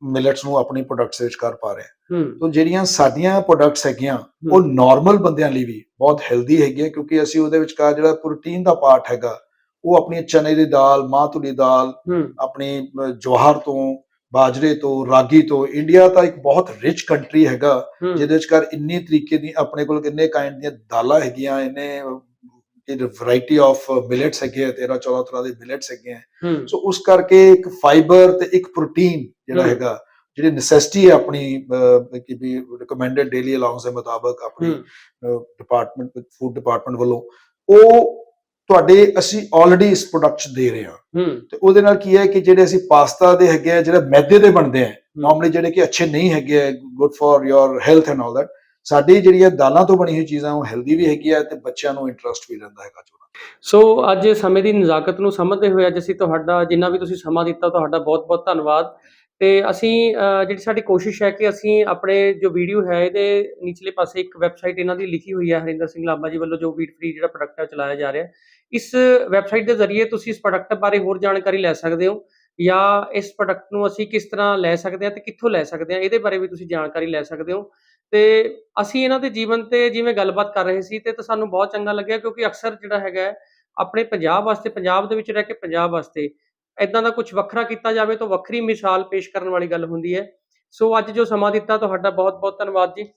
[SPEAKER 1] ਮਿਲਟਸ ਨੂੰ ਆਪਣੀ ਪ੍ਰੋਡਕਟਸ ਵਿੱਚ ਕਰ ਪਾ ਰਹੇ ਹਾਂ। ਤੋਂ ਜਿਹੜੀਆਂ ਸਾਡੀਆਂ ਪ੍ਰੋਡਕਟਸ ਹੈਗੀਆਂ ਉਹ ਨਾਰਮਲ ਬੰਦਿਆਂ ਲਈ ਵੀ ਬਹੁਤ ਹੈਲਦੀ ਹੈਗੀਆਂ ਕਿਉਂਕਿ ਅਸੀਂ ਉਹਦੇ ਵਿਚਕਾਰ ਜਿਹੜਾ ਪ੍ਰੋਟੀਨ ਦਾ ਪਾਰਟ ਹੈਗਾ ਉਹ ਆਪਣੀ ਚਨੇ ਦੀ ਦਾਲ ਮਾਂ ਤੁਲੀ ਦਾਲ ਆਪਣੀ ਜਵਾਹਰ ਤੋਂ ਬਾਜਰੇ ਤੋਂ ਰਾਗੀ ਤੋਂ ਇੰਡੀਆ ਤਾਂ ਇੱਕ ਬਹੁਤ ਰਿਚ ਕੰਟਰੀ ਹੈਗਾ ਜਿਹਦੇ ਵਿਚਕਾਰ ਇੰਨੀ ਤਰੀਕੇ ਦੀ ਆਪਣੇ ਕੋਲ ਕਿੰਨੇ ਕਾਈਂਡ ਦੀਆਂ ਦਾਲਾਂ ਹੈਗੀਆਂ ਇੰਨੇ ਇਹ ਵੈਰਾਈਟੀ ਆਫ ਮਿਲਟਸ ਹੈਗੇ ਆ 13 14 ਤਰ੍ਹਾਂ ਦੇ ਮਿਲਟਸ ਹੈਗੇ ਆ। ਸੋ ਉਸ ਕਰਕੇ ਇੱਕ ਫਾਈਬਰ ਤੇ ਇੱਕ ਪ੍ਰੋਟੀਨ ਜਿਹੜਾ ਹੈਗਾ ਜਿਹੜੀ ਨੈਸੈਸਿਟੀ ਹੈ ਆਪਣੀ ਕਿ ਵੀ ਰეკਮੈਂਡਡ ਡੇਲੀ ਅਲਾਉਂਸ ਦੇ ਮੁਤਾਬਕ ਆਪਣੀ ਡਿਪਾਰਟਮੈਂਟ ਫੂਡ ਡਿਪਾਰਟਮੈਂਟ ਵੱਲੋਂ ਉਹ ਤੁਹਾਡੇ ਅਸੀਂ ਆਲਰੇਡੀ ਇਸ ਪ੍ਰੋਡਕਟ ਦੇ ਰਹੇ ਹਾਂ। ਤੇ ਉਹਦੇ ਨਾਲ ਕੀ ਹੈ ਕਿ ਜਿਹੜੇ ਅਸੀਂ ਪਾਸਤਾ ਦੇ ਹੈਗੇ ਆ ਜਿਹੜੇ ਮੈਦੇ ਦੇ ਬਣਦੇ ਆ ਨਾਰਮਲੀ ਜਿਹੜੇ ਕਿ ਅੱਛੇ ਨਹੀਂ ਹੈਗੇ good for your health and all that ਸਾਡੀ ਜਿਹੜੀਆਂ ਦਾਲਾਂ ਤੋਂ ਬਣੀ ਹੋਈ ਚੀਜ਼ਾਂ, ਉਹ ਹੈਲਦੀ ਵੀ ਹੈਗੀ ਆ ਤੇ ਬੱਚਿਆਂ ਨੂੰ ਇੰਟਰਸਟ ਵੀ ਰਹਿੰਦਾ ਹੈਗਾ ਚੋਂ
[SPEAKER 2] ਸੋ ਅੱਜ ਸਮੇਂ ਦੀ ਨਜ਼ਾਕਤ ਨੂੰ ਸਮਝਦੇ ਹੋਏ ਅੱਜ ਅਸੀਂ ਤੁਹਾਡਾ, ਜਿੰਨਾ ਵੀ ਤੁਸੀਂ ਸਮਾਂ ਦਿੱਤਾ, ਤੁਹਾਡਾ ਬਹੁਤ-ਬਹੁਤ ਧੰਨਵਾਦ। ਤੇ ਅਸੀਂ ਜਿਹੜੀ ਸਾਡੀ ਕੋਸ਼ਿਸ਼ ਹੈ ਕਿ ਅਸੀਂ ਆਪਣੇ ਜੋ ਵੀਡੀਓ ਹੈ, ਇਹਦੇ ਨਿਚਲੇ ਪਾਸੇ ਇੱਕ ਵੈਬਸਾਈਟ ਇਹਨਾਂ ਦੀ ਲਿਖੀ ਹੋਈ ਹੈ, ਹਰਿੰਦਰ ਸਿੰਘ ਲਾਂਬਾ ਜੀ ਵੱਲੋਂ ਜੋ ਵੀਟ ਫ੍ਰੀ ਜਿਹੜਾ ਪ੍ਰੋਡਕਟ ਹੈ ਚਲਾਇਆ ਜਾ ਰਿਹਾ। ਇਸ ਵੈਬਸਾਈਟ ਦੇ ਜ਼ਰੀਏ ਤੁਸੀਂ ਇਸ ਪ੍ਰੋਡਕਟ ਬਾਰੇ ਹੋਰ ਜਾਣਕਾਰੀ ਲੈ ਸਕਦੇ ਹੋ, ਜਾਂ ਇਸ ਪ੍ਰੋਡਕਟ ਨੂੰ ਅਸੀਂ ਕਿਸ ਤਰ੍ਹਾਂ ਲੈ ਸਕਦੇ ਹਾਂ ਤੇ ਕਿੱਥੋਂ ਲੈ ਸਕਦੇ ਹਾਂ, ਇਹਦੇ ਬਾਰੇ ਵੀ ਤੁਸੀਂ ਜਾਣਕਾਰੀ ਲੈ ਸਕਦੇ ਹੋ। ਤੇ ਅਸੀਂ ਇਹਨਾਂ ਦੇ ਜੀਵਨ ਤੇ ਜਿਵੇਂ ਗੱਲਬਾਤ ਕਰ ਰਹੇ ਸੀ ਤੇ ਤਾਂ ਸਾਨੂੰ ਬਹੁਤ ਚੰਗਾ ਲੱਗਿਆ ਕਿਉਂਕਿ ਅਕਸਰ ਜਿਹੜਾ ਹੈਗਾ ਆਪਣੇ ਪੰਜਾਬ ਵਾਸਤੇ, ਪੰਜਾਬ ਦੇ ਵਿੱਚ ਰਹਿ ਕੇ ਪੰਜਾਬ ਵਾਸਤੇ ਇਦਾਂ ਦਾ ਕੁਝ ਵੱਖਰਾ ਕੀਤਾ ਜਾਵੇ ਤਾਂ ਵੱਖਰੀ ਮਿਸਾਲ ਪੇਸ਼ ਕਰਨ ਵਾਲੀ ਗੱਲ ਹੁੰਦੀ ਹੈ। ਸੋ ਅੱਜ ਜੋ ਸਮਾਂ ਦਿੱਤਾ ਤੁਹਾਡਾ ਬਹੁਤ-ਬਹੁਤ ਧੰਨਵਾਦ ਜੀ।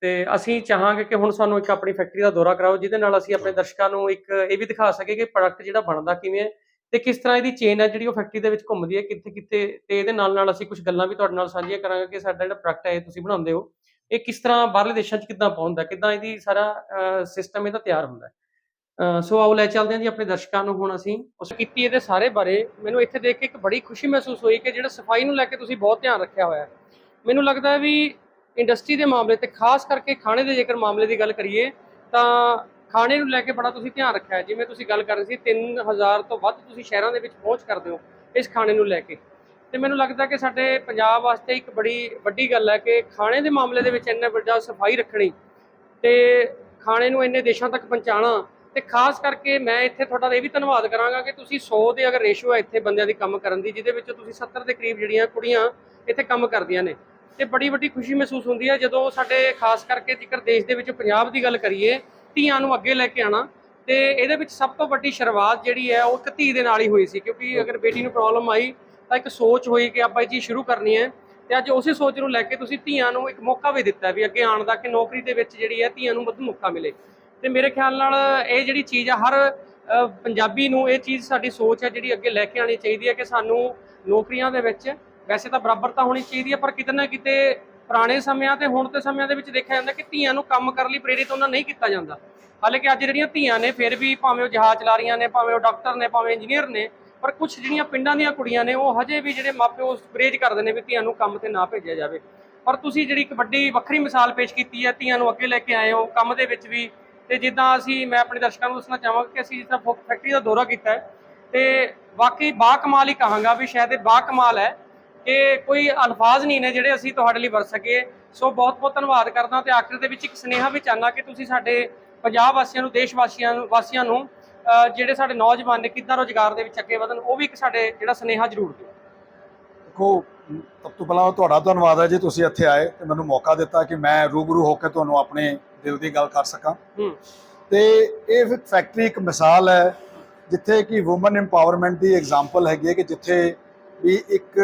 [SPEAKER 2] ਤੇ ਅਸੀਂ ਚਾਹਾਂਗੇ ਕਿ ਹੁਣ ਸਾਨੂੰ ਇੱਕ ਆਪਣੀ ਫੈਕਟਰੀ ਦਾ ਦੌਰਾ ਕਰਾਓ ਜਿਹਦੇ ਨਾਲ ਅਸੀਂ ਆਪਣੇ ਦਰਸ਼ਕਾਂ ਨੂੰ ਇੱਕ ਇਹ ਵੀ ਦਿਖਾ ਸਕੀਏ ਕਿ ਪ੍ਰੋਡਕਟ ਜਿਹੜਾ ਬਣਦਾ ਕਿਵੇਂ ਹੈ ਤੇ ਕਿਸ ਤਰ੍ਹਾਂ ਇਹਦੀ ਚੇਨ ਹੈ ਜਿਹੜੀ ਉਹ ਫੈਕਟਰੀ ਦੇ ਵਿੱਚ ਘੁੰਮਦੀ ਹੈ ਕਿੱਥੇ ਕਿੱਥੇ ਤੇ ਇਹਦੇ ਨਾਲ ਨਾਲ ਅਸੀਂ ਕੁਝ ਗੱਲਾਂ ਵੀ ਤੁਹਾਡੇ ਨਾਲ ਸਾਂਝੀਆਂ ਕਰਾਂਗੇ ਕਿ ਸਾਡਾ ਜਿਹੜਾ ਪ੍ਰੋਡਕਟ ਹੈ ਇਹ ਤੁਸੀਂ ਬਣਾਉਂਦੇ ਹੋ। ਇਹ ਕਿਸ ਤਰ੍ਹਾਂ ਬਾਹਰਲੇ ਦੇਸ਼ਾਂ 'ਚ ਕਿੱਦਾਂ ਪਹੁੰਚਦਾ ਕਿੱਦਾਂ ਇਹਦੀ ਸਾਰਾ ਸਿਸਟਮ ਇਹਦਾ ਤਿਆਰ ਹੁੰਦਾ ਸੋ ਆਓ ਲੈ ਚੱਲਦੇ ਹਾਂ ਜੀ ਆਪਣੇ ਦਰਸ਼ਕਾਂ ਨੂੰ ਹੁਣ ਅਸੀਂ। ਉਸ ਕੀਤੀ ਇਹਦੇ ਸਾਰੇ ਬਾਰੇ। ਮੈਨੂੰ ਇੱਥੇ ਦੇਖ ਕੇ ਇੱਕ ਬੜੀ ਖੁਸ਼ੀ ਮਹਿਸੂਸ ਹੋਈ ਕਿ ਜਿਹੜਾ ਸਫ਼ਾਈ ਨੂੰ ਲੈ ਕੇ ਤੁਸੀਂ ਬਹੁਤ ਧਿਆਨ ਰੱਖਿਆ ਹੋਇਆ ਹੈ। ਮੈਨੂੰ ਲੱਗਦਾ ਹੈ ਵੀ ਇੰਡਸਟਰੀ ਦੇ ਮਾਮਲੇ ਤੇ ਖਾਸ ਕਰਕੇ ਖਾਣੇ ਦੇ ਜੇਕਰ ਮਾਮਲੇ ਦੀ ਗੱਲ ਕਰੀਏ, ਤਾਂ ਖਾਣੇ ਨੂੰ ਲੈ ਕੇ ਬੜਾ ਤੁਸੀਂ ਧਿਆਨ ਰੱਖਿਆ ਜਿਵੇਂ ਤੁਸੀਂ ਗੱਲ ਕਰ ਰਹੇ ਸੀ 3000 ਤੋਂ ਵੱਧ ਤੁਸੀਂ ਸ਼ਹਿਰਾਂ ਦੇ ਵਿੱਚ ਪਹੁੰਚ ਕਰਦੇ ਹੋ ਇਸ ਖਾਣੇ ਨੂੰ ਲੈ ਕੇ। ਤੇ ਮੈਨੂੰ ਲੱਗਦਾ ਕਿ ਸਾਡੇ ਪੰਜਾਬ ਵਾਸਤੇ ਇੱਕ ਬੜੀ ਵੱਡੀ ਗੱਲ ਹੈ ਕਿ ਖਾਣੇ ਦੇ ਮਾਮਲੇ ਦੇ ਵਿੱਚ ਇੰਨਾ ਵੱਡਾ ਸਫ਼ਾਈ ਰੱਖਣੀ ਤੇ ਖਾਣੇ ਨੂੰ ਇੰਨੇ ਦੇਸ਼ਾਂ ਤੱਕ ਪਹੁੰਚਾਉਣਾ ਤੇ ਖਾਸ ਕਰਕੇ ਮੈਂ ਇੱਥੇ ਤੁਹਾਡਾ ਇਹ ਵੀ ਧੰਨਵਾਦ ਕਰਾਂਗਾ ਕਿ ਤੁਸੀਂ 100 ਦੇ ਅਗਰ ਰੇਸ਼ੋ ਹੈ ਇੱਥੇ ਬੰਦਿਆਂ ਦੀ ਕੰਮ ਕਰਨ ਦੀ, ਜਿਹਦੇ ਵਿੱਚ ਤੁਸੀਂ 70 ਦੇ ਕਰੀਬ ਜਿਹੜੀਆਂ ਕੁੜੀਆਂ ਇੱਥੇ ਕੰਮ ਕਰਦੀਆਂ ਨੇ ਤੇ ਬੜੀ ਵੱਡੀ ਖੁਸ਼ੀ ਮਹਿਸੂਸ ਹੁੰਦੀ ਹੈ ਜਦੋਂ ਸਾਡੇ ਖਾਸ ਕਰਕੇ ਜੇਕਰ ਦੇਸ਼ ਦੇ ਵਿੱਚ ਪੰਜਾਬ ਦੀ ਗੱਲ ਕਰੀਏ, ਧੀਆਂ ਨੂੰ ਅੱਗੇ ਲੈ ਕੇ ਆਣਾ ਤੇ ਇਹਦੇ ਵਿੱਚ ਸਭ ਤੋਂ ਵੱਡੀ ਸ਼ੁਰੂਆਤ ਜਿਹੜੀ ਹੈ ਉਹ ਇੱਕ ਧੀ ਦੇ ਨਾਲ ਹੀ ਹੋਈ ਸੀ ਕਿਉਂਕਿ ਅਗਰ ਬੇਟੀ ਨੂੰ ਪ੍ਰੋਬਲਮ ਆਈ ਤਾਂ ਇੱਕ ਸੋਚ ਹੋਈ ਕਿ ਆਪਾਂ ਇਹ ਚੀਜ਼ ਸ਼ੁਰੂ ਕਰਨੀ ਹੈ ਤੇ ਅੱਜ ਉਸੇ ਸੋਚ ਨੂੰ ਲੈ ਕੇ ਤੁਸੀਂ ਧੀਆਂ ਨੂੰ ਇੱਕ ਮੌਕਾ ਵੀ ਦਿੱਤਾ ਵੀ ਅੱਗੇ ਆਉਣ ਦਾ ਕਿ ਨੌਕਰੀ ਦੇ ਵਿੱਚ ਜਿਹੜੀ ਹੈ ਧੀਆਂ ਨੂੰ ਵੱਧ ਮੌਕਾ ਮਿਲੇ। ਤੇ ਮੇਰੇ ਖਿਆਲ ਨਾਲ ਇਹ ਜਿਹੜੀ ਚੀਜ਼ ਆ, ਹਰ ਪੰਜਾਬੀ ਨੂੰ ਇਹ ਚੀਜ਼ ਸਾਡੀ ਸੋਚ ਹੈ ਜਿਹੜੀ ਅੱਗੇ ਲੈ ਕੇ ਆਣੀ ਚਾਹੀਦੀ ਹੈ ਕਿ ਸਾਨੂੰ ਨੌਕਰੀਆਂ ਦੇ ਵਿੱਚ ਵੈਸੇ ਤਾਂ ਬਰਾਬਰਤਾ ਹੋਣੀ ਚਾਹੀਦੀ ਹੈ, ਪਰ ਕਿਤੇ ਨਾ ਕਿਤੇ ਪੁਰਾਣੇ ਸਮਿਆਂ ਤੇ ਹੁਣ ਦੇ ਸਮਿਆਂ ਦੇ ਵਿੱਚ ਦੇਖਿਆ ਜਾਂਦਾ ਕਿ ਧੀਆਂ ਨੂੰ ਕੰਮ ਕਰਨ ਲਈ ਪ੍ਰੇਰਿਤ ਉਹਨਾਂ ਨਹੀਂ ਕੀਤਾ ਜਾਂਦਾ। ਹਾਲਾਂਕਿ ਅੱਜ ਜਿਹੜੀਆਂ ਧੀਆਂ ਨੇ, ਫਿਰ ਵੀ ਭਾਵੇਂ ਉਹ ਜਹਾਜ਼ ਚਲਾ ਰਹੀਆਂ ਨੇ, ਭਾਵੇਂ ਉਹ ਡਾਕਟਰ ਨੇ, ਭਾਵੇਂ ਇੰਜੀਨੀਅਰ ਨੇ ਪਰ ਕੁਝ ਜਿਹੜੀਆਂ ਪਿੰਡਾਂ ਦੀਆਂ ਕੁੜੀਆਂ ਨੇ, ਉਹ ਹਜੇ ਵੀ ਜਿਹੜੇ ਮਾਪਿਓ ਪ੍ਰੇਜ ਕਰਦੇ ਨੇ ਵੀ ਧੀਆਂ ਨੂੰ ਕੰਮ ਤੇ ਨਾ ਭੇਜਿਆ ਜਾਵੇ। ਪਰ ਤੁਸੀਂ ਜਿਹੜੀ ਇੱਕ ਵੱਡੀ, ਵੱਖਰੀ ਮਿਸਾਲ ਪੇਸ਼ ਕੀਤੀ ਹੈ, ਧੀਆਂ ਨੂੰ ਅੱਗੇ ਲੈ ਕੇ ਆਏ ਹੋ, ਕੰਮ ਦੇ ਵਿੱਚ ਵੀ। ਤੇ ਜਿੱਦਾਂ ਅਸੀਂ, ਮੈਂ ਆਪਣੇ ਦਰਸ਼ਕਾਂ ਨੂੰ ਦੱਸਣਾ ਚਾਹਾਂਗਾ ਕਿ ਅਸੀਂ ਜਿਸ ਤਰ੍ਹਾਂ ਫੁੱਕ ਫੈਕਟਰੀ ਦਾ ਦੌਰਾ ਕੀਤਾ ਹੈ, ਤੇ ਵਾਕਈ ਬਾ ਕਮਾਲ ਹੀ ਕਹਾਂਗਾ ਵੀ ਸ਼ਾਇਦ ਇਹ ਬਾ ਕਮਾਲ ਹੈ ਕਿ ਕੋਈ ਅਲਫਾਜ਼ ਨਹੀਂ ਨੇ ਜਿਹੜੇ ਅਸੀਂ ਤੁਹਾਡੇ ਲਈ ਵਰਤ ਸਕੀਏ। ਸੋ ਬਹੁਤ ਬਹੁਤ ਧੰਨਵਾਦ ਕਰਦਾ ਤੇ ਆਖਿਰ ਦੇ ਵਿੱਚ ਇੱਕ ਸੁਨੇਹਾ ਵੀ ਚਾਹਨਾ ਕਿ ਤੁਸੀਂ ਸਾਡੇ ਪੰਜਾਬ ਵਾਸੀਆਂ ਨੂੰ, ਦੇਸ਼ ਵਾਸੀਆਂ ਨੂੰ ਵਾਸੀਆਂ ਨੂੰ ਜਿਹੜੇ ਸਾਡੇ ਨੌਜਵਾਨ ਨੇ ਕਿੱਦਾਂ ਰੋਜ਼ਗਾਰ ਦੇ ਵਿੱਚ ਅੱਗੇ ਵਧਣ ਉਹ ਵੀ ਇੱਕ ਸਾਡੇ ਜਿਹੜਾ ਸੁਨੇਹਾ ਜ਼ਰੂਰ ਦਿਓ।
[SPEAKER 1] ਦੇਖੋ ਸਭ ਤੋਂ ਪਹਿਲਾਂ ਤੁਹਾਡਾ ਧੰਨਵਾਦ ਹੈ ਜੀ ਤੁਸੀਂ ਇੱਥੇ ਆਏ ਤੇ ਮੈਨੂੰ ਮੌਕਾ ਦਿੱਤਾ ਕਿ ਮੈਂ ਰੂਬਰੂ ਹੋ ਕੇ ਤੁਹਾਨੂੰ ਆਪਣੇ ਦਿਲ ਦੀ ਗੱਲ ਕਰ ਸਕਾਂ। ਤੇ ਇਹ ਫੈਕਟਰੀ ਇੱਕ ਮਿਸਾਲ ਹੈ ਜਿੱਥੇ ਕਿ ਔਮਨ ਐਮਪਾਵਰਮੈਂਟ ਦੀ ਐਗਜ਼ਾਮਪਲ ਹੈਗੀ ਹੈ ਕਿ ਜਿੱਥੇ ਵੀ ਇੱਕ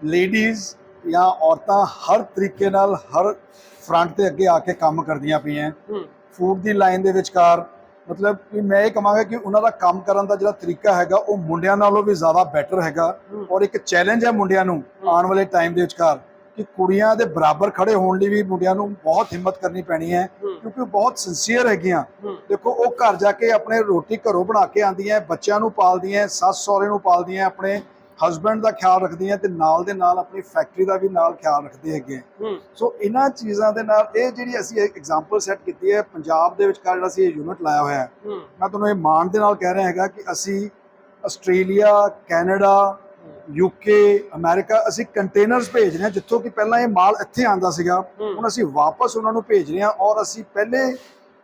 [SPEAKER 1] ਲੇਡੀਜ਼ ਜਾਂ ਔਰਤਾਂ ਹਰ ਤਰੀਕੇ ਨਾਲ ਹਰ ਫਰੰਟ ਤੇ ਅੱਗੇ ਆ ਕੇ ਕੰਮ ਕਰਦੀਆਂ ਪਈਆਂ। ਫੂਡ ਦੀ ਲਾਈਨ ਦੇ ਵਿਚਕਾਰ ਮਤਲਬ ਕਿ ਮੈਂ ਇਹ ਕਹਾਂਗਾ ਕਿ ਉਹਨਾਂ ਦਾ ਕੰਮ ਕਰਨ ਦਾ ਜਿਹੜਾ ਤਰੀਕਾ ਹੈਗਾ ਉਹ ਮੁੰਡਿਆਂ ਨਾਲੋਂ ਵੀ ਜ਼ਿਆਦਾ ਬੈਟਰ ਹੈਗਾ। ਔਰ ਇੱਕ ਚੈਲੰਜ ਹੈ ਮੁੰਡਿਆਂ ਨੂੰ। ਆਉਣ ਵਾਲੇ ਟਾਈਮ ਦੇ ਵਿਚਕਾਰ ਕਿ ਕੁੜੀਆਂ ਦੇ ਬਰਾਬਰ ਖੜੇ ਹੋਣ ਲਈ ਵੀ ਮੁੰਡਿਆਂ ਨੂੰ ਬਹੁਤ ਹਿੰਮਤ ਕਰਨੀ ਪੈਣੀ ਹੈ ਕਿਉਂਕਿ ਉਹ ਬਹੁਤ ਸਿੰਸੀਅਰ ਹੈਗੀਆਂ ਦੇਖੋ ਉਹ ਘਰ ਜਾ ਕੇ ਆਪਣੇ ਰੋਟੀ ਘਰੋਂ ਬਣਾ ਕੇ ਆਉਂਦੀਆਂ ਬੱਚਿਆਂ ਨੂੰ ਪਾਲਦੀਆਂ ਸੱਸ ਸਹੁਰੇ ਨੂੰ ਪਾਲਦੀਆਂ ਆਪਣੇ ਹਸਬੰਡ ਦਾ ਖਿਆਲ ਰੱਖਦੀਆਂ ਤੇ ਨਾਲ ਦੇ ਨਾਲ ਆਪਣੀ ਫੈਕਟਰੀ ਦਾ ਵੀ ਨਾਲ ਖਿਆਲ ਰੱਖਦੇ ਹੈਗੇ ਸੋ ਇਹਨਾਂ ਚੀਜ਼ਾਂ ਦੇ ਨਾਲ ਇਹ ਜਿਹੜੀ ਅਸੀਂ ਐਗਜ਼ਾਮਪਲ ਸੈੱਟ ਕੀਤੀ ਹੈ ਪੰਜਾਬ ਦੇ ਵਿਚਕਾਰ ਜਿਹੜਾ ਅਸੀਂ ਇਹ ਯੂਨਿਟ ਲਾਇਆ ਹੋਇਆ ਹੈ ਮੈਂ ਤੁਹਾਨੂੰ ਇਹ ਮਾਣ ਦੇ ਨਾਲ ਕਹਿ ਰਿਹਾ ਹੈਗਾ ਕਿ ਅਸੀਂ ਆਸਟ੍ਰੇਲੀਆ ਕੈਨੇਡਾ ਯੂਕੇ ਅਮਰੀਕਾ ਅਸੀਂ ਕੰਟੇਨਰਸ ਭੇਜ ਰਹੇ ਹਾਂ ਜਿੱਥੋਂ ਕਿ ਪਹਿਲਾਂ ਇਹ ਮਾਲ ਇੱਥੇ ਆਂਦਾ ਸੀਗਾ। ਹੁਣ ਅਸੀਂ ਵਾਪਸ ਉਹਨਾਂ ਨੂੰ ਭੇਜ ਰਹੇ ਹਾਂ ਔਰ ਅਸੀਂ ਪਹਿਲੇ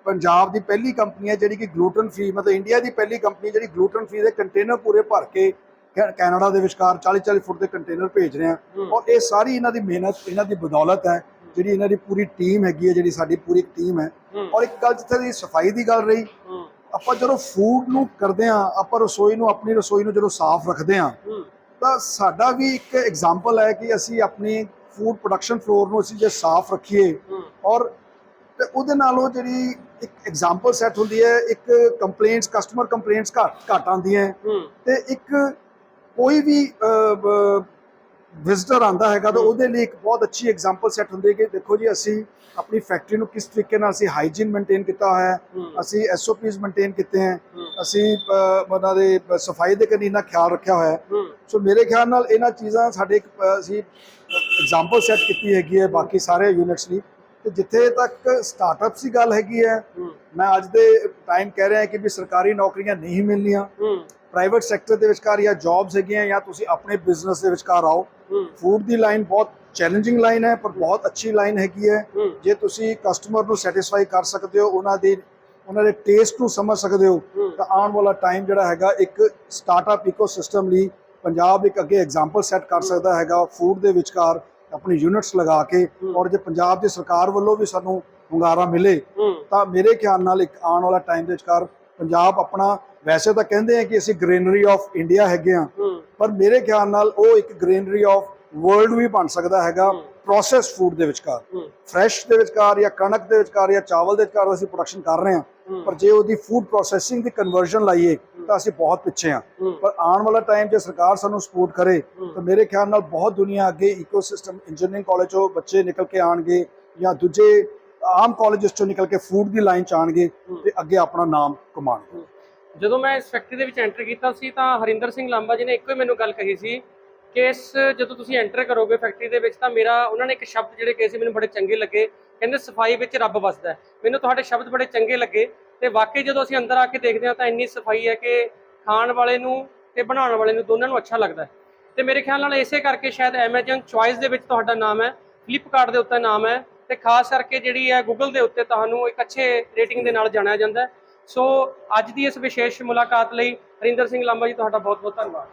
[SPEAKER 1] ਪੰਜਾਬ ਦੀ ਪਹਿਲੀ ਕੰਪਨੀ ਹੈ ਜਿਹੜੀ ਕਿ ਗਲੂਟਨ ਫ੍ਰੀ ਮਤਲਬ ਇੰਡੀਆ ਦੀ ਪਹਿਲੀ ਕੰਪਨੀ ਜਿਹੜੀ ਗਲੂਟਨ ਫ੍ਰੀ ਦੇ ਕੰਟੇਨਰ ਪੂਰੇ ਭਰ ਕੈ- ਕੈਨੇਡਾ ਦੇ ਵਿਚਕਾਰ 40 40 ਫੁੱਟ ਦੇ ਕੰਟੇਨਰ ਭੇਜ ਰਹੇ ਹੂੰ। ਔਰ ਇਹ ਸਾਰੀ ਇਹਨਾਂ ਦੀ ਮਿਹਨਤ ਇਹਨਾਂ ਦੀ ਬਦੌਲਤ ਹੈ। ਜਿਹੜੀ ਇਹਨਾਂ ਦੀ ਪੂਰੀ ਟੀਮ ਹੈਗੀ ਹੈ ਜਿਹੜੀ ਸਾਡੀ ਪੂਰੀ ਟੀਮ ਹੈ। ਔਰ ਇੱਕ ਗੱਲ ਜਿੱਥੇ ਦੀ ਸਫ਼ਾਈ ਦੀ ਗੱਲ ਰਹੀ ਆਪਾਂ ਜਦੋਂ ਫੂਡ ਨੂੰ ਕਰਦੇ ਹਾਂ ਆਪਾਂ ਰਸੋਈ ਨੂੰ ਆਪਣੀ ਰਸੋਈ ਨੂੰ ਜਦੋਂ ਸਾਫ਼ ਰੱਖਦੇ ਹੂੰ ਤਾਂ ਸਾਡਾ ਵੀ ਇੱਕ ਐਗਜ਼ਾਮਪਲ ਹੈ ਕਿ ਅਸੀਂ ਆਪਣੀ ਫੂਡ ਪ੍ਰੋਡਕਸ਼ਨ ਫਲੋਰ ਨੂੰ ਅਸੀਂ ਜੇ ਸਾਫ਼ ਰੱਖੀਏ ਔਰ ਤੇ ਉਹਦੇ ਨਾਲੋਂ ਜਿਹੜੀ ਇੱਕ ਐਗਜ਼ਾਮਪਲ ਸੈੱਟ ਹੁੰਦੀ ਹੈ ਇੱਕ ਕੰਪਲੇਂਟਸ ਕਸਟਮਰ ਕੰਪਲੇਂਟਸ ਘੱਟ ਘੱਟ ਆਉਂਦੀਆਂ। ਤੇ ਇੱਕ ਕੋਈ ਵੀ ਵਿਜ਼ਟਰ ਆਂਦਾ ਹੈਗਾ ਤਾਂ। ਉਹਦੇ ਲਈ ਇੱਕ ਬਹੁਤ ਅੱਛੀ ਐਗਜ਼ਾਮਪਲ ਸੈੱਟ ਹੁੰਦੀ ਹੈ ਕਿ ਦੇਖੋ ਜੀ ਅਸੀਂ ਆਪਣੀ ਫੈਕਟਰੀ ਨੂੰ ਕਿਸ ਤਰੀਕੇ ਨਾਲ ਅਸੀਂ ਹਾਈਜੀਨ ਮੇਨਟੇਨ ਕੀਤਾ ਹੋਇਆ ਹੈ ਅਸੀਂ ਐਸਓਪੀਸ ਮੇਨਟੇਨ ਕੀਤੇ ਹਨ ਅਸੀਂ ਉਹਨਾਂ ਦੇ ਸਫ਼ਾਈ ਦੇ ਕਨੀ ਖਿਆਲ ਰੱਖਿਆ ਹੋਇਆ ਹੈ। ਸੋ ਮੇਰੇ ਖਿਆਲ ਨਾਲ ਇਹਨਾਂ ਚੀਜ਼ਾਂ ਸਾਡੇ ਅਸੀਂ ਐਗਜ਼ਾਮਪਲ ਸੈੱਟ ਕੀਤੀ ਹੈਗੀ ਹੈ ਬਾਕੀ ਸਾਰੇ ਯੂਨਿਟਸ ਲਈ। ਤੇ ਜਿੱਥੇ ਤੱਕ ਸਟਾਰਟਅਪਸ ਦੀ ਗੱਲ ਹੈਗੀ ਹੈ ਮੈਂ ਅੱਜ ਦੇ ਟਾਈਮ ਕਹਿ ਰਿਹਾ ਕਿ ਵੀ ਸਰਕਾਰੀ ਨੌਕਰੀਆਂ ਨਹੀਂ ਮਿਲਣੀਆਂ। ਪ੍ਰਾਈਵੇਟ ਸੈਕਟਰ ਦੇ ਵਿਚਕਾਰ ਜਾਂ ਜੌਬਸ ਹੈਗੀਆਂ ਜਾਂ ਤੁਸੀਂ ਆਪਣੇ ਬਿਜ਼ਨਸ ਦੇ ਵਿਚਕਾਰ ਆਓ ਫੂਡ ਦੀ ਲਾਈਨ ਬਹੁਤ ਚੈਲੰਜਿੰਗ ਲਾਈਨ ਹੈ ਪਰ ਬਹੁਤ ਅੱਛੀ ਲਾਈਨ ਹੈਗੀ ਹੈ। ਜੇ ਤੁਸੀਂ ਕਸਟਮਰ ਨੂੰ ਸੈਟੀਸਫਾਈ ਕਰ ਸਕਦੇ ਹੋ ਉਹਨਾਂ ਦੀ ਉਹਨਾਂ ਦੇ ਟੇਸਟ ਨੂੰ ਸਮਝ ਸਕਦੇ ਹੋ ਤਾਂ ਆਉਣ ਵਾਲਾ ਟਾਈਮ ਜਿਹੜਾ ਹੈਗਾ ਇੱਕ ਸਟਾਰਟਅਪ ਇਕੋਸਿਸਟਮ ਲਈ ਪੰਜਾਬ ਇੱਕ ਅੱਗੇ ਐਗਜ਼ਾਮਪਲ ਸੈੱਟ ਕਰ ਸਕਦਾ ਹੈਗਾ ਫੂਡ ਦੇ ਵਿਚਕਾਰ ਆਪਣੀ ਯੂਨਿਟਸ ਲਗਾ ਕੇ। ਔਰ ਜੇ ਪੰਜਾਬ ਦੀ ਸਰਕਾਰ ਵੱਲੋਂ ਵੀ ਸਾਨੂੰ ਹੁੰਗਾਰਾ ਮਿਲੇ ਤਾਂ ਮੇਰੇ ਖਿਆਲ ਨਾਲ ਇੱਕ ਆਉਣ ਵਾਲਾ ਟਾਈਮ ਦੇ ਵਿਚਕਾਰ ਪੰਜਾਬ ਆਪਣਾ ਵੈਸੇ ਤਾਂ ਕਹਿੰਦੇ ਆ ਕਿ ਅਸੀਂ ਗ੍ਰੀਨਰੀ ਆਫ ਇੰਡੀਆ ਹੈਗੇ ਆ ਪਰ ਮੇਰੇ ਖਿਆਲ ਨਾਲ ਉਹ ਇੱਕ ਗ੍ਰੀਨਰੀ ਆਫ ਵਰਲਡ ਵੀ ਬਣ ਸਕਦਾ ਹੈਗਾ। ਪ੍ਰੋਸੈਸ ਫੂਡ ਦੇ ਵਿਚਕਾਰ। ਫਰੈਸ਼ ਦੇ ਵਿਚਕਾਰ ਜਾਂ ਕਣਕ ਦੇ ਵਿਚਕਾਰ ਜਾਂ ਚਾਵਲ ਦੇ ਵਿਚਕਾਰ ਅਸੀਂ ਪ੍ਰੋਡਕਸ਼ਨ ਕਰ ਰਹੇ ਹਾਂ। ਪਰ ਜੇ ਉਹਦੀ ਫੂਡ ਪ੍ਰੋਸੈਸਿੰਗ ਦੀ ਕਨਵਰਜਨ ਲਾਈਏ ਤਾਂ ਅਸੀਂ ਬਹੁਤ ਪਿੱਛੇ ਹਾਂ। ਪਰ ਆਉਣ ਵਾਲਾ ਟਾਈਮ ਜੇ ਸਰਕਾਰ ਸਾਨੂੰ ਸਪੋਰਟ ਕਰੇ। ਤਾਂ ਮੇਰੇ ਖਿਆਲ ਨਾਲ ਬਹੁਤ ਦੁਨੀਆ ਅੱਗੇ ਇਕੋਸਿਸਟਮ ਇੰਜੀਨੀਅਰਿੰਗ ਕਾਲਜ ਚੋਂ ਬੱਚੇ ਨਿਕਲ ਕੇ ਆਣਗੇ ਜਾਂ ਦੂਜੇ ਆਮ ਕਾਲਜਸ ਚੋਂ ਨਿਕਲ ਕੇ ਫੂਡ ਦੀ ਲਾਈਨ ਚ ਆਣਗੇ। ਤੇ ਅੱਗੇ ਆਪਣਾ ਨਾਮ ਕਮਾਣਗੇ
[SPEAKER 2] ਜਦੋਂ ਮੈਂ ਇਸ ਫੈਕਟਰੀ ਦੇ ਵਿੱਚ ਐਂਟਰ ਕੀਤਾ ਸੀ ਤਾਂ ਹਰਿੰਦਰ ਸਿੰਘ ਲਾਂਬਾ ਜੀ ਨੇ ਇੱਕੋ ਹੀ ਮੈਨੂੰ ਗੱਲ ਕਹੀ ਸੀ ਕਿ ਇਸ ਜਦੋਂ ਤੁਸੀਂ ਐਂਟਰ ਕਰੋਗੇ ਫੈਕਟਰੀ ਦੇ ਵਿੱਚ ਤਾਂ ਮੇਰਾ, ਉਹਨਾਂ ਨੇ ਇੱਕ ਸ਼ਬਦ ਜਿਹੜੇ ਕਹੇ ਸੀ ਮੈਨੂੰ ਬੜੇ ਚੰਗੇ ਲੱਗੇ। ਕਹਿੰਦੇ ਸਫ਼ਾਈ ਵਿੱਚ ਰੱਬ ਵੱਸਦਾ ਮੈਨੂੰ ਤੁਹਾਡੇ ਸ਼ਬਦ ਬੜੇ ਚੰਗੇ ਲੱਗੇ ਤੇ ਵਾਕਈ ਜਦੋਂ ਅਸੀਂ ਅੰਦਰ ਆ ਕੇ ਦੇਖਦੇ ਹਾਂ ਤਾਂ ਇੰਨੀ ਸਫ਼ਾਈ ਹੈ ਕਿ ਖਾਣ ਵਾਲੇ ਨੂੰ ਤੇ ਬਣਾਉਣ ਵਾਲੇ ਨੂੰ ਦੋਨਾਂ ਨੂੰ ਅੱਛਾ ਲੱਗਦਾ ਹੈ। ਤੇ ਮੇਰੇ ਖਿਆਲ ਨਾਲ ਇਸੇ ਕਰਕੇ ਸ਼ਾਇਦ Amazon ਚੁਆਇਸ ਦੇ ਵਿੱਚ ਤੁਹਾਡਾ ਨਾਮ ਹੈ ਫਲਿੱਪਕਾਰਟ ਦੇ ਉੱਤੇ ਨਾਮ ਹੈ ਤੇ ਖਾਸ ਕਰਕੇ ਜਿਹੜੀ ਹੈ Google ਦੇ ਉੱਤੇ ਤੁਹਾਨੂੰ ਇੱਕ ਅੱਛੇ ਰੇਟਿੰਗ ਦੇ ਨਾਲ ਜਾਣਿਆ ਜਾਂਦਾ ਹੈ। ਸੋ ਅੱਜ ਦੀ ਇਸ ਵਿਸ਼ੇਸ਼ ਮੁਲਾਕਾਤ ਲਈ ਹਰਿੰਦਰ ਸਿੰਘ ਲਾਂਬਾ ਜੀ, ਤੁਹਾਡਾ ਬਹੁਤ ਬਹੁਤ ਧੰਨਵਾਦ।